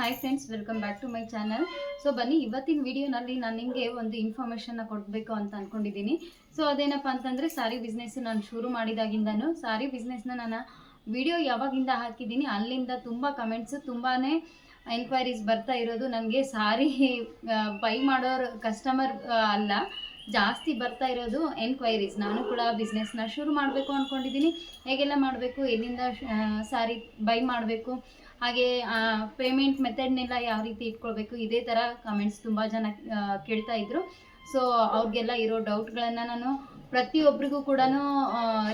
Hi friends welcome back to my channel so ಬನ್ನಿ, ಇವತ್ತಿನ ವಿಡಿಯೋನಲ್ಲಿ ನಾನು ನಿಮಗೆ ಒಂದು ಇನ್ಫಾರ್ಮೇಷನ್ನ ಕೊಡಬೇಕು ಅಂತ ಅಂದ್ಕೊಂಡಿದ್ದೀನಿ ಸೊ ಅದೇನಪ್ಪ ಅಂತಂದರೆ ಸಾರಿ ಬಿಸ್ನೆಸ್ ನಾನು ಶುರು ಮಾಡಿದಾಗಿಂದನು ಸಾರಿ ಬಿಸ್ನೆಸ್ನ ನಾನು ವಿಡಿಯೋ ಯಾವಾಗಿಂದ ಹಾಕಿದ್ದೀನಿ, ಅಲ್ಲಿಂದ ತುಂಬ ಕಮೆಂಟ್ಸು ತುಂಬಾ ಎನ್ಕ್ವೈರೀಸ್ ಬರ್ತಾ ಇರೋದು ನನಗೆ ಸಾರಿ ಬೈ ಮಾಡೋರು ಕಸ್ಟಮರ್ ಅಲ್ಲ, ಜಾಸ್ತಿ ಬರ್ತಾ ಇರೋದು ಎನ್ಕ್ವೈರೀಸ್ ನಾನು ಕೂಡ ಬಿಸ್ನೆಸ್ನ ಶುರು ಮಾಡಬೇಕು ಅಂದ್ಕೊಂಡಿದ್ದೀನಿ ಹೇಗೆಲ್ಲ ಮಾಡಬೇಕು, ಎಲ್ಲಿಂದ ಸಾರಿ ಬೈ ಮಾಡಬೇಕು ಹಾಗೆ ಪೇಮೆಂಟ್ ಮೆಥಡ್ನೆಲ್ಲ ಯಾವ ರೀತಿ ಇಟ್ಕೊಳ್ಬೇಕು, ಇದೇ ಥರ ಕಮೆಂಟ್ಸ್ ತುಂಬ ಜನ ಕೇಳ್ತಾ ಇದ್ರು. ಸೊ ಅವ್ರಿಗೆಲ್ಲ ಇರೋ ಡೌಟ್ಗಳನ್ನು ನಾನು ಪ್ರತಿಯೊಬ್ಬರಿಗೂ ಕೂಡ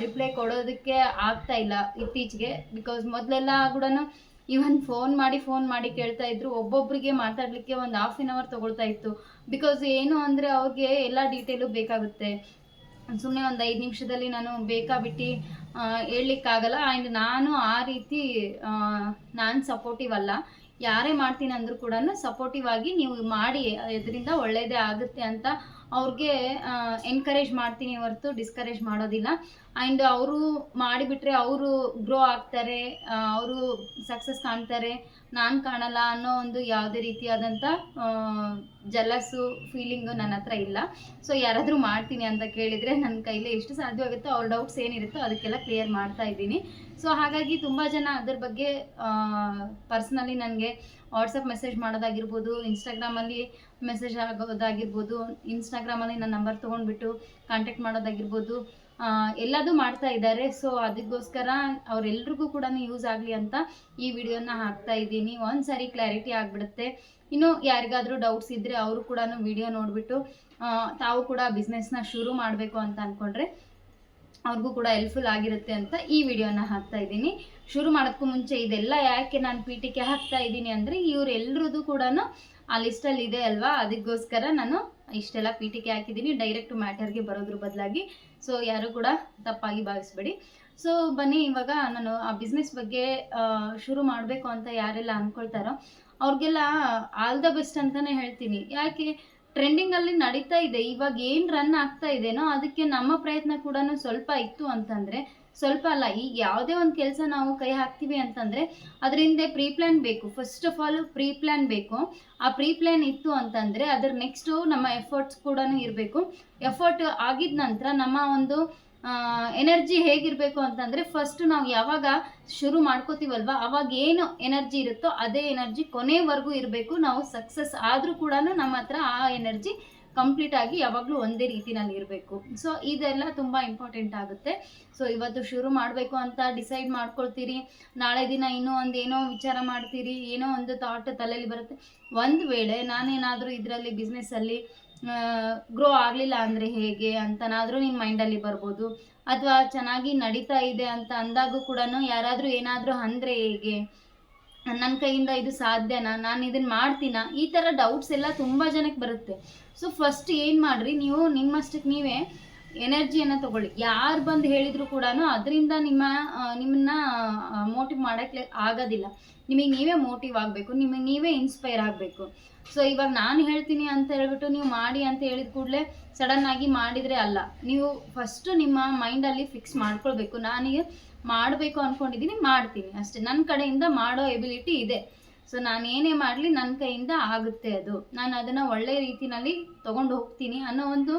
ರಿಪ್ಲೈ ಕೊಡೋದಕ್ಕೆ ಆಗ್ತಾ ಇಲ್ಲ ಇತ್ತೀಚೆಗೆ. ಬಿಕಾಸ್ ಮೊದಲೆಲ್ಲ ಕೂಡ ಈವನ್ ಫೋನ್ ಮಾಡಿ ಫೋನ್ ಮಾಡಿ ಕೇಳ್ತಾ ಇದ್ರು. ಒಬ್ಬೊಬ್ಬರಿಗೆ ಮಾತಾಡಲಿಕ್ಕೆ ಒಂದು ಹಾಫ್ ಆನ್ ಅವರ್ ತಗೊಳ್ತಾ ಇತ್ತು. ಬಿಕಾಸ್ ಏನು ಅಂದರೆ ಅವ್ರಿಗೆ ಎಲ್ಲ ಡೀಟೇಲು ಬೇಕಾಗುತ್ತೆ. ಸುಮ್ಮನೆ ಒಂದು ಐದು ನಿಮಿಷದಲ್ಲಿ ನಾನು ಬೇಕಾಬಿಟ್ಟು ಹೇಳಲಿಕ್ಕಾಗಲ್ಲ. ಆ್ಯಂಡ್ ನಾನು ಆ ರೀತಿ ನಾನು ಸಪೋರ್ಟಿವ್ ಅಲ್ಲ. ಯಾರೇ ಮಾಡ್ತೀನಿ ಅಂದರೂ ಕೂಡ ಸಪೋರ್ಟಿವ್ ಆಗಿ ನೀವು ಮಾಡಿ ಇದರಿಂದ ಒಳ್ಳೆಯದೇ ಆಗುತ್ತೆ ಅಂತ ಅವ್ರಿಗೆ ಎನ್ಕರೇಜ್ ಮಾಡ್ತೀನಿ ಹೊರತು ಡಿಸ್ಕರೇಜ್ ಮಾಡೋದಿಲ್ಲ. ಆ್ಯಂಡ್ ಅವರು ಮಾಡಿಬಿಟ್ರೆ ಅವರು ಗ್ರೋ ಆಗ್ತಾರೆ ಅವರು ಸಕ್ಸಸ್ ಕಾಣ್ತಾರೆ. ನಾನು ಕಾಣಲ್ಲ ಅನ್ನೋ ಒಂದು ಯಾವುದೇ ರೀತಿಯಾದಂಥ ಜಲಸು ಫೀಲಿಂಗು ನನ್ನ ಹತ್ರ ಇಲ್ಲ. ಸೊ ಯಾರಾದರೂ ಮಾಡ್ತೀನಿ ಅಂತ ಕೇಳಿದರೆ ನನ್ನ ಕೈಲಿ ಎಷ್ಟು ಸಾಧ್ಯವಾಗುತ್ತೋ ಅವ್ರ ಡೌಟ್ಸ್ ಏನಿರುತ್ತೋ ಅದಕ್ಕೆಲ್ಲ ಕ್ಲಿಯರ್ ಮಾಡ್ತಾ ಇದ್ದೀನಿ. ಸೊ ಹಾಗಾಗಿ ತುಂಬ ಜನ ಅದ್ರ ಬಗ್ಗೆ ಪರ್ಸ್ನಲಿ ನನಗೆ ವಾಟ್ಸಪ್ ಮೆಸೇಜ್ ಮಾಡೋದಾಗಿರ್ಬೋದು ಇನ್ಸ್ಟಾಗ್ರಾಮಲ್ಲಿ ಮೆಸೇಜ್ ಆಗೋದಾಗಿರ್ಬೋದು ಇನ್ಸ್ಟಾಗ್ರಾಮಲ್ಲಿ ನನ್ನ ನಂಬರ್ ತೊಗೊಂಡ್ಬಿಟ್ಟು ಕಾಂಟ್ಯಾಕ್ಟ್ ಮಾಡೋದಾಗಿರ್ಬೋದು ಎಲ್ಲದೂ ಮಾಡ್ತಾ ಇದ್ದಾರೆ. ಸೊ ಅದಕ್ಕೋಸ್ಕರ ಅವರೆಲ್ರಿಗೂ ಕೂಡ ಯೂಸ್ ಆಗಲಿ ಅಂತ ಈ ವಿಡಿಯೋನ ಹಾಕ್ತಾ ಇದ್ದೀನಿ. ಒಂದು ಕ್ಲಾರಿಟಿ ಆಗಿಬಿಡುತ್ತೆ. ಇನ್ನು ಯಾರಿಗಾದರೂ ಡೌಟ್ಸ್ ಇದ್ದರೆ ಅವರು ಕೂಡ ವಿಡಿಯೋ ನೋಡಿಬಿಟ್ಟು ತಾವು ಕೂಡ ಬಿಸ್ನೆಸ್ನ ಶುರು ಮಾಡಬೇಕು ಅಂತ ಅಂದ್ಕೊಂಡ್ರೆ ಅವ್ರಿಗೂ ಕೂಡ ಹೆಲ್ಪ್ಫುಲ್ ಆಗಿರುತ್ತೆ ಅಂತ ಈ ವಿಡಿಯೋನ ಹಾಕ್ತಾ ಇದ್ದೀನಿ. ಶುರು ಮಾಡೋಕ್ಕೂ ಮುಂಚೆ ಇದೆಲ್ಲ ಯಾಕೆ ನಾನು ಪೀಠಿಕೆ ಹಾಕ್ತಾ ಇದ್ದೀನಿ ಅಂದರೆ ಇವರೆಲ್ಲರದ್ದು ಕೂಡ ಆ ಲಿಸ್ಟಲ್ಲಿ ಇದೆ ಅಲ್ವಾ? ಅದಕ್ಕೋಸ್ಕರ ನಾನು ಇಷ್ಟೆಲ್ಲ ಪೀಠಿಕೆ ಹಾಕಿದ್ದೀನಿ. ಡೈರೆಕ್ಟ್ ಮ್ಯಾಟರ್ಗೆ ಬರೋದ್ರ ಬದಲಾಗಿ. ಸೊ ಯಾರು ಕೂಡ ತಪ್ಪಾಗಿ ಭಾವಿಸ್ಬೇಡಿ. ಸೊ ಬನ್ನಿ, ಇವಾಗ ನಾನು ಆ ಬಿಸ್ನೆಸ್ ಬಗ್ಗೆ ಶುರು ಮಾಡಬೇಕು ಅಂತ ಯಾರೆಲ್ಲ ಅಂದ್ಕೊಳ್ತಾರೋ ಅವ್ರಿಗೆಲ್ಲ ಆಲ್ ದ ಬೆಸ್ಟ್ ಅಂತಲೇ ಹೇಳ್ತೀನಿ. ಯಾಕೆ? ಟ್ರೆಂಡಿಂಗಲ್ಲಿ ನಡೀತಾ ಇದೆ. ಇವಾಗ ಏನು ರನ್ ಆಗ್ತಾ ಇದೆನೋ ಅದಕ್ಕೆ ನಮ್ಮ ಪ್ರಯತ್ನ ಕೂಡ ಸ್ವಲ್ಪ ಇತ್ತು ಅಂತಂದರೆ ಸ್ವಲ್ಪ ಅಲ್ಲ ಈಗ ಯಾವುದೇ ಒಂದು ಕೆಲಸ ನಾವು ಕೈ ಹಾಕ್ತೀವಿ ಅಂತಂದರೆ ಅದ್ರ ಹಿಂದೆ ಪ್ರೀ ಪ್ಲ್ಯಾನ್ ಬೇಕು. First of all pre plan ಬೇಕು. ಆ ಪ್ರೀ ಪ್ಲ್ಯಾನ್ ಇತ್ತು ಅಂತಂದರೆ ಅದ್ರ ನೆಕ್ಸ್ಟು ನಮ್ಮ ಎಫರ್ಟ್ಸ್ ಕೂಡ ಇರಬೇಕು. ಎಫರ್ಟ್ ಆಗಿದ ನಂತರ ನಮ್ಮ ಒಂದು ಎನರ್ಜಿ ಹೇಗಿರಬೇಕು ಅಂತಂದರೆ ಫಸ್ಟ್ ನಾವು ಯಾವಾಗ ಶುರು ಮಾಡ್ಕೋತೀವಲ್ವ, ಅವಾಗ ಏನು ಎನರ್ಜಿ ಇರುತ್ತೋ ಅದೇ ಎನರ್ಜಿ ಕೊನೆವರೆಗೂ ಇರಬೇಕು, ನಾವು ಸಕ್ಸಸ್ ಆದರೂ ಕೂಡ ನಮ್ಮ ಹತ್ರ ಆ ಎನರ್ಜಿ ಕಂಪ್ಲೀಟ್ ಆಗಿ ಯಾವಾಗಲೂ ಒಂದೇ ರೀತಿನಲ್ಲಿ ಇರಬೇಕು. ಸೊ ಇದೆಲ್ಲ ತುಂಬ ಇಂಪಾರ್ಟೆಂಟ್ ಆಗುತ್ತೆ. ಸೊ ಇವತ್ತು ಶುರು ಮಾಡಬೇಕು ಅಂತ ಡಿಸೈಡ್ ಮಾಡ್ಕೊಳ್ತೀರಿ, ನಾಳೆ ದಿನ ಇನ್ನೂ ಒಂದು ಏನೋ ವಿಚಾರ ಮಾಡ್ತೀರಿ, ಏನೋ ಒಂದು ಥಾಟ್ ತಲೆಯಲ್ಲಿ ಬರುತ್ತೆ. ಒಂದು ವೇಳೆ ನಾನೇನಾದರೂ ಇದರಲ್ಲಿ ಬಿಸ್ನೆಸ್ಸಲ್ಲಿ ಗ್ರೋ ಆಗಲಿಲ್ಲ ಅಂದರೆ ಹೇಗೆ ಅಂತನಾದರೂ ನಿಮ್ಮ ಮೈಂಡಲ್ಲಿ ಬರ್ಬೋದು. ಅಥವಾ ಚೆನ್ನಾಗಿ ನಡೀತಾ ಇದೆ ಅಂತ ಅಂದಾಗೂ ಕೂಡ ಯಾರಾದರೂ ಏನಾದರೂ ಅಂದರೆ ಹೇಗೆ? ನನ್ನ ಕೈಯಿಂದ ಇದು ಸಾಧ್ಯನಾ? ನಾನು ಇದನ್ನು ಮಾಡ್ತೀನಾ? ಈ ಥರ ಡೌಟ್ಸ್ ಎಲ್ಲ ತುಂಬ ಜನಕ್ಕೆ ಬರುತ್ತೆ. ಸೊ ಫಸ್ಟ್ ಏನು ಮಾಡಿರಿ, ನೀವು ನಿಮ್ಮಷ್ಟಕ್ಕೆ ನೀವೇ ಎನರ್ಜಿಯನ್ನು ತಗೊಳ್ಳಿ. ಯಾರು ಬಂದು ಹೇಳಿದ್ರು ಕೂಡ ಅದರಿಂದ ನಿಮ್ಮ ನಿಮ್ಮನ್ನ ಮೋಟಿವ್ ಮಾಡೋಕ್ಕೆ ಆಗೋದಿಲ್ಲ. ನಿಮಗೆ ನೀವೇ ಮೋಟಿವ್ ಆಗಬೇಕು, ನಿಮಗೆ ನೀವೇ ಇನ್ಸ್ಪೈರ್ ಆಗಬೇಕು. ಸೊ ಇವಾಗ ನಾನು ಹೇಳ್ತೀನಿ ಅಂತ ಹೇಳ್ಬಿಟ್ಟು ನೀವು ಮಾಡಿ ಅಂತ ಹೇಳಿದ ಕೂಡಲೇ ಸಡನ್ ಆಗಿ ಮಾಡಿದರೆ ಅಲ್ಲ. ನೀವು ಫಸ್ಟು ನಿಮ್ಮ ಮೈಂಡಲ್ಲಿ ಫಿಕ್ಸ್ ಮಾಡ್ಕೊಳ್ಬೇಕು. ನನಗೆ ಮಾಡಬೇಕು ಅಂದ್ಕೊಂಡಿದ್ದೀನಿ ಮಾಡ್ತೀನಿ. ಅಷ್ಟೇ ನನ್ನ ಕಡೆಯಿಂದ ಮಾಡೋ ಎಬಿಲಿಟಿ ಇದೆ. ಸೊ ನಾನು ಏನೇ ಮಾಡಲಿ ನನ್ನ ಕೈಯಿಂದ ಆಗುತ್ತೆ ಅದು. ನಾನು ಅದನ್ನು ಒಳ್ಳೆ ರೀತಿನಲ್ಲಿ ತೊಗೊಂಡು ಹೋಗ್ತೀನಿ ಅನ್ನೋ ಒಂದು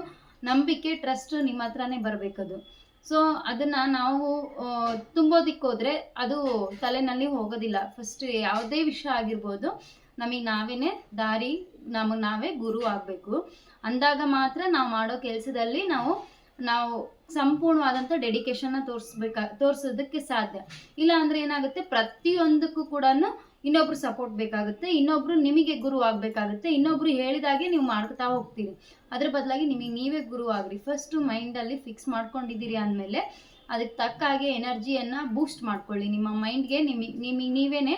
ನಂಬಿಕೆ ಟ್ರಸ್ಟ್ ನಿಮ್ಮ ಹತ್ರನೇ ಬರಬೇಕದು. ಸೊ ಅದನ್ನು ನಾವು ತುಂಬೋದಿಕ್ಕೋದ್ರೆ ಅದು ತಲೆನಲ್ಲಿ ಹೋಗೋದಿಲ್ಲ. ಫಸ್ಟ್ ಯಾವುದೇ ವಿಷಯ ಆಗಿರ್ಬೋದು ನಮಗೆ ನಾವೇನೆ ದಾರಿ, ನಮಗೆ ನಾವೇ ಗುರು ಆಗಬೇಕು. ಅಂದಾಗ ಮಾತ್ರ ನಾವು ಮಾಡೋ ಕೆಲಸದಲ್ಲಿ ನಾವು ನಾವು ಸಂಪೂರ್ಣವಾದಂಥ ಡೆಡಿಕೇಶನ್ನ ತೋರಿಸ್ಬೇಕಾ, ತೋರಿಸೋದಕ್ಕೆ ಸಾಧ್ಯ. ಇಲ್ಲ ಅಂದರೆ ಏನಾಗುತ್ತೆ, ಪ್ರತಿಯೊಂದಕ್ಕೂ ಕೂಡ ಇನ್ನೊಬ್ರು ಸಪೋರ್ಟ್ ಬೇಕಾಗುತ್ತೆ, ಇನ್ನೊಬ್ರು ನಿಮಗೆ ಗುರು ಆಗಬೇಕಾಗುತ್ತೆ, ಇನ್ನೊಬ್ರು ಹೇಳಿದಾಗೆ ನೀವು ಮಾಡ್ತಾ ಹೋಗ್ತೀರಿ. ಅದ್ರ ಬದಲಾಗಿ ನಿಮಗೆ ನೀವೇ ಗುರು ಆಗ್ರಿ. ಫಸ್ಟು ಮೈಂಡಲ್ಲಿ ಫಿಕ್ಸ್ ಮಾಡ್ಕೊಂಡಿದ್ದೀರಿ ಅಂದಮೇಲೆ ಅದಕ್ಕೆ ತಕ್ಕ ಹಾಗೆ ಎನರ್ಜಿಯನ್ನು ಬೂಸ್ಟ್ ಮಾಡ್ಕೊಳ್ಳಿ. ನಿಮ್ಮ ಮೈಂಡ್ಗೆ ನಿಮಗೆ ನಿಮಗೆ ನೀವೇನೆ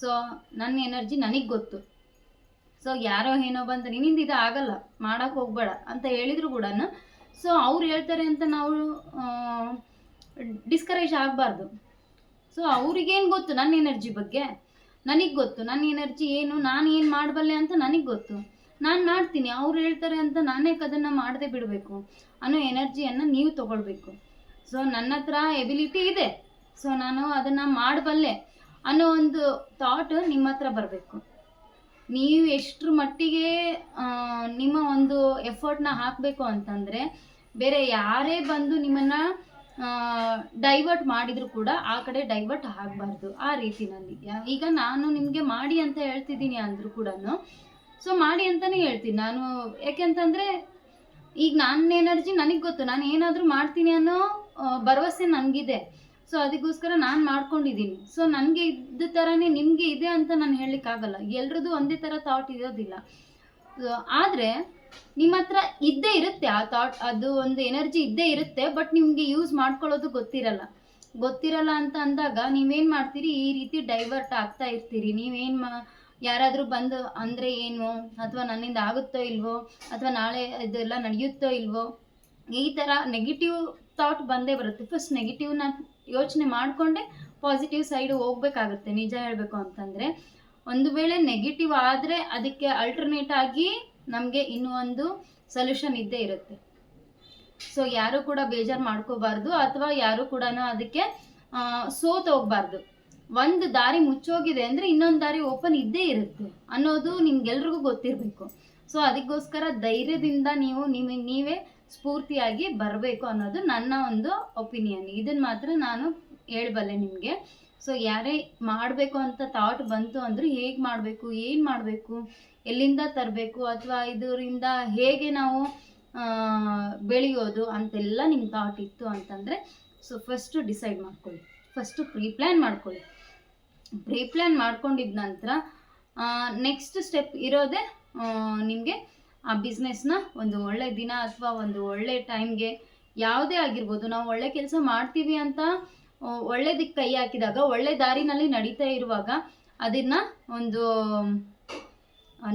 ಸೊ ನನ್ನ ಎನರ್ಜಿ ನನಗೆ ಗೊತ್ತು. ಸೊ ಯಾರೋ ಏನೋ ಬಂದು ನಿನ್ನಿಂದ ಇದು ಆಗಲ್ಲ, ಮಾಡೋಕೆ ಹೋಗ್ಬೇಡ ಅಂತ ಹೇಳಿದ್ರು ಕೂಡ. ಸೊ ಅವ್ರು ಹೇಳ್ತಾರೆ ಅಂತ ನಾವು ಡಿಸ್ಕರೇಜ್ ಆಗಬಾರ್ದು. ಸೊ ಅವ್ರಿಗೇನು ಗೊತ್ತು ನನ್ನ ಎನರ್ಜಿ ಬಗ್ಗೆ? ನನಗೆ ಗೊತ್ತು. ನನ್ನ ಎನರ್ಜಿ ಏನು? ನಾನು ಏನು ಮಾಡಬಲ್ಲೆ ಅಂತ ನನಗೆ ಗೊತ್ತು. ನಾನು ಮಾಡ್ತೀನಿ. ಅವ್ರು ಹೇಳ್ತಾರೆ ಅಂತ ನಾನೇ ಅದನ್ನು ಮಾಡದೆ ಬಿಡಬೇಕು. ಅನ್ನೋ ಎನರ್ಜಿಯನ್ನು ನೀವು ತಗೊಳ್ಬೇಕು. ಸೊ ನನ್ನ ಹತ್ರ ಎಬಿಲಿಟಿ ಇದೆ. ಸೊ ನಾನು ಅದನ್ನು ಮಾಡಬಲ್ಲೆ. ಅನ್ನೋ ಒಂದು ಥಾಟ್ ನಿಮ್ಮ ಹತ್ರ ಬರಬೇಕು. ನೀವು ಎಷ್ಟರ ಮಟ್ಟಿಗೆ ನಿಮ್ಮ ಒಂದು ಎಫರ್ಟ್ನ ಹಾಕಬೇಕು ಅಂತಂದರೆ, ಬೇರೆ ಯಾರೇ ಬಂದು ನಿಮ್ಮನ್ನು ಡೈವರ್ಟ್ ಮಾಡಿದರೂ ಕೂಡ ಆ ಕಡೆ ಡೈವರ್ಟ್ ಆಗಬಾರ್ದು ಆ ರೀತಿನಲ್ಲಿ. ಈಗ ನಾನು ನಿಮಗೆ ಮಾಡಿ ಅಂತ ಹೇಳ್ತಿದ್ದೀನಿ ಅಂದರೂ ಕೂಡ ಸೊ ಮಾಡಿ ಅಂತಲೇ ಹೇಳ್ತೀನಿ. ನಾನು, ಯಾಕೆಂತಂದರೆ, ಈಗ ನನ್ನ ಎನರ್ಜಿ ನನಗೆ ಗೊತ್ತು. ನಾನು ಏನಾದರೂ ಮಾಡ್ತೀನಿ ಅನ್ನೋ ಭರವಸೆ ನನಗಿದೆ. ಸೊ ಅದಕ್ಕೋಸ್ಕರ ನಾನು ಮಾಡ್ಕೊಂಡಿದ್ದೀನಿ ಸೊ ನನಗೆ ಇದ್ದ ಥರನೇ ನಿಮಗೆ ಇದೆ ಅಂತ ನಾನು ಹೇಳಲಿಕ್ಕಾಗಲ್ಲ. ಎಲ್ರದ್ದು ಒಂದೇ ಥರ ಥಾಟ್ ಇರೋದಿಲ್ಲ. ಆದರೆ ನಿಮ್ಮ ಹತ್ರ ಇದ್ದೇ ಇರುತ್ತೆ ಆ ಥಾಟ್ ಅದು ಒಂದು ಎನರ್ಜಿ ಇದ್ದೇ ಇರುತ್ತೆ ಬಟ್ ನಿಮಗೆ ಯೂಸ್ ಮಾಡ್ಕೊಳ್ಳೋದು ಗೊತ್ತಿರಲ್ಲ. ಗೊತ್ತಿರಲ್ಲ ಅಂತ ಅಂದಾಗ ನೀವೇನು ಮಾಡ್ತೀರಿ? ಈ ರೀತಿ ಡೈವರ್ಟ್ ಆಗ್ತಾ ಇರ್ತೀರಿ. ನೀವೇನು ಮಾ, ಯಾರಾದರೂ ಬಂದು ಅಂದರೆ ಏನು? ಅಥವಾ ನನ್ನಿಂದ ಆಗುತ್ತೋ ಇಲ್ವೋ? ಅಥವಾ ನಾಳೆ ಇದೆಲ್ಲ ನಡೆಯುತ್ತೋ ಇಲ್ವೋ? ಈ ಥರ ನೆಗೆಟಿವ್ ಥಾಟ್ ಬಂದೇ ಬರುತ್ತೆ. ಫಸ್ಟ್ ನೆಗೆಟಿವ್ನ ಯೋಚನೆ ಮಾಡಿಕೊಂಡೆ ಪಾಸಿಟಿವ್ ಸೈಡ್ ಹೋಗ್ಬೇಕಾಗುತ್ತೆ, ನಿಜ ಹೇಳಬೇಕು ಅಂತಂದರೆ. ಒಂದು ವೇಳೆ ನೆಗೆಟಿವ್ ಆದರೆ ಅದಕ್ಕೆ ಅಲ್ಟರ್ನೇಟ್ ಆಗಿ ನಮಗೆ ಇನ್ನೂ ಒಂದು ಸೊಲ್ಯೂಷನ್ ಇದ್ದೇ ಇರುತ್ತೆ. ಸೊ ಯಾರು ಕೂಡ ಬೇಜಾರು ಮಾಡ್ಕೋಬಾರ್ದು ಅಥವಾ ಯಾರು ಕೂಡ ಅದಕ್ಕೆ ಸೋತ್ ಹೋಗ್ಬಾರ್ದು. ಒಂದು ದಾರಿ ಮುಚ್ಚೋಗಿದೆ ಅಂದರೆ ಇನ್ನೊಂದು ದಾರಿ ಓಪನ್ ಇದ್ದೇ ಇರುತ್ತೆ ಅನ್ನೋದು ನಿಮ್ಗೆಲ್ರಿಗೂ ಗೊತ್ತಿರಬೇಕು. ಸೊ ಅದಕ್ಕೋಸ್ಕರ ಧೈರ್ಯದಿಂದ ನೀವು ನಿಮಗೆ ನೀವೇ ಸ್ಫೂರ್ತಿಯಾಗಿ ಬರಬೇಕು ಅನ್ನೋದು ನನ್ನ ಒಂದು ಒಪಿನಿಯನ್ ಇದನ್ನು ಮಾತ್ರ ನಾನು ಹೇಳಬಲ್ಲೆ ನಿಮಗೆ. ಸೊ ಯಾರೇ ಮಾಡಬೇಕು ಅಂತ ಥಾಟ್ ಬಂತು ಅಂದರೆ ಹೇಗೆ ಮಾಡಬೇಕು, ಏನು ಮಾಡಬೇಕು, ಎಲ್ಲಿಂದ ತರಬೇಕು ಅಥವಾ ಇದರಿಂದ ಹೇಗೆ ನಾವು ಬೆಳೆಯೋದು ಅಂತೆಲ್ಲ ನಿಮ್ಮ ಥಾಟ್ ಇತ್ತು ಅಂತಂದರೆ ಸೊ ಫಸ್ಟು ಡಿಸೈಡ್ ಮಾಡ್ಕೊಳ್ಳಿ. ಫಸ್ಟು ಪ್ರೀ ಪ್ಲ್ಯಾನ್ ಮಾಡ್ಕೊಳ್ಳಿ. ಪ್ರೀ ಪ್ಲ್ಯಾನ್ ಮಾಡ್ಕೊಂಡಿದ ನಂತರ ನೆಕ್ಸ್ಟ್ ಸ್ಟೆಪ್ ಇರೋದೇ ನಿಮಗೆ ಆ ಬಿಸ್ನೆಸ್ನ ಒಂದು ಒಳ್ಳೆ ದಿನ ಅಥವಾ ಒಂದು ಒಳ್ಳೆ ಟೈಮ್ಗೆ ಯಾವುದೇ ಆಗಿರ್ಬೋದು, ನಾವು ಒಳ್ಳೆ ಕೆಲಸ ಮಾಡ್ತೀವಿ ಅಂತ ಒಳ್ಳೆದಕ್ಕೆ ಕೈ ಹಾಕಿದಾಗ, ಒಳ್ಳೆ ದಾರಿನಲ್ಲಿ ನಡೀತಾ ಇರುವಾಗ ಅದನ್ನು ಒಂದು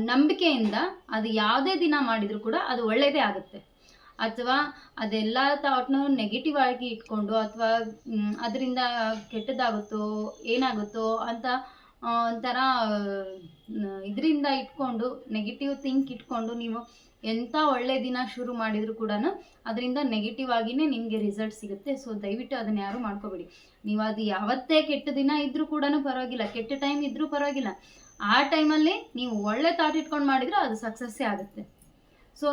ನಂಬಿಕೆಯಿಂದ ಅದು ಯಾವುದೇ ದಿನ ಮಾಡಿದರೂ ಕೂಡ ಅದು ಒಳ್ಳೆಯದೇ ಆಗುತ್ತೆ. ಅಥವಾ ಅದೆಲ್ಲ ಥಾಟ್ನು ನೆಗೆಟಿವ್ ಆಗಿ ಇಟ್ಕೊಂಡು ಅಥವಾ ಅದರಿಂದ ಕೆಟ್ಟದಾಗುತ್ತೋ, ಏನಾಗುತ್ತೋ ಅಂತ ಒಂಥರ ಇದರಿಂದ ಇಟ್ಕೊಂಡು ನೆಗೆಟಿವ್ ಥಿಂಕ್ ಇಟ್ಕೊಂಡು ನೀವು ಎಂಥ ಒಳ್ಳೆ ದಿನ ಶುರು ಮಾಡಿದರೂ ಕೂಡ ಅದರಿಂದ ನೆಗೆಟಿವ್ ಆಗಿನೇ ನಿಮಗೆ ರಿಸಲ್ಟ್ ಸಿಗುತ್ತೆ. ಸೊ ದಯವಿಟ್ಟು ಅದನ್ನು ಯಾರು ಮಾಡ್ಕೋಬೇಡಿ. ನೀವು ಅದು ಯಾವತ್ತೇ ಕೆಟ್ಟ ದಿನ ಇದ್ದರೂ ಕೂಡ ಪರವಾಗಿಲ್ಲ. ಕೆಟ್ಟ ಟೈಮ್ ಇದ್ದರೂ ಪರವಾಗಿಲ್ಲ. ಆ ಟೈಮಲ್ಲಿ ನೀವು ಒಳ್ಳೆ ಥಾಟ್ ಇಟ್ಕೊಂಡು ಮಾಡಿದರೆ ಅದು ಸಕ್ಸಸ್ಸೇ ಆಗುತ್ತೆ. ಸೊ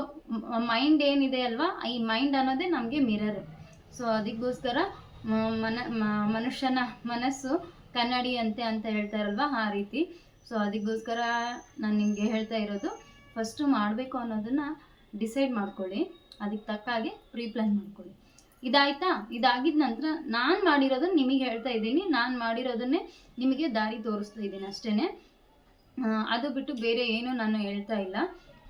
ಮೈಂಡ್ ಏನಿದೆ ಅಲ್ವಾ? ಈ ಮೈಂಡ್ ಅನ್ನೋದೇ ನಮಗೆ ಮಿರರ್ ಸೊ ಅದಕ್ಕೋಸ್ಕರ ಮನ ಮನುಷ್ಯನ ಮನಸ್ಸು ಕನ್ನಡಿ ಅಂತೆ ಅಂತ ಹೇಳ್ತಾರಲ್ವ ಆ ರೀತಿ. ಸೊ ಅದಕ್ಕೋಸ್ಕರ ನಾನು ನಿಮಗೆ ಹೇಳ್ತಾ ಇರೋದು ಫಸ್ಟು ಮಾಡಬೇಕು ಅನ್ನೋದನ್ನು ಡಿಸೈಡ್ ಮಾಡ್ಕೊಳ್ಳಿ. ಅದಕ್ಕೆ ತಕ್ಕ ಹಾಗೆ ಪ್ರೀ ಪ್ಲ್ಯಾನ್ ಮಾಡ್ಕೊಳ್ಳಿ. ಇದಾಯ್ತಾ? ಇದಾಗಿದ ನಂತರ ನಾನು ಮಾಡಿರೋದನ್ನ ನಿಮಗೆ ಹೇಳ್ತಾ ಇದ್ದೀನಿ. ನಾನು ಮಾಡಿರೋದನ್ನೇ ನಿಮಗೆ ದಾರಿ ತೋರಿಸ್ತಾ ಇದ್ದೀನಿ ಅಷ್ಟೇ ಅದು ಬಿಟ್ಟು ಬೇರೆ ಏನು ನಾನು ಹೇಳ್ತಾ ಇಲ್ಲ.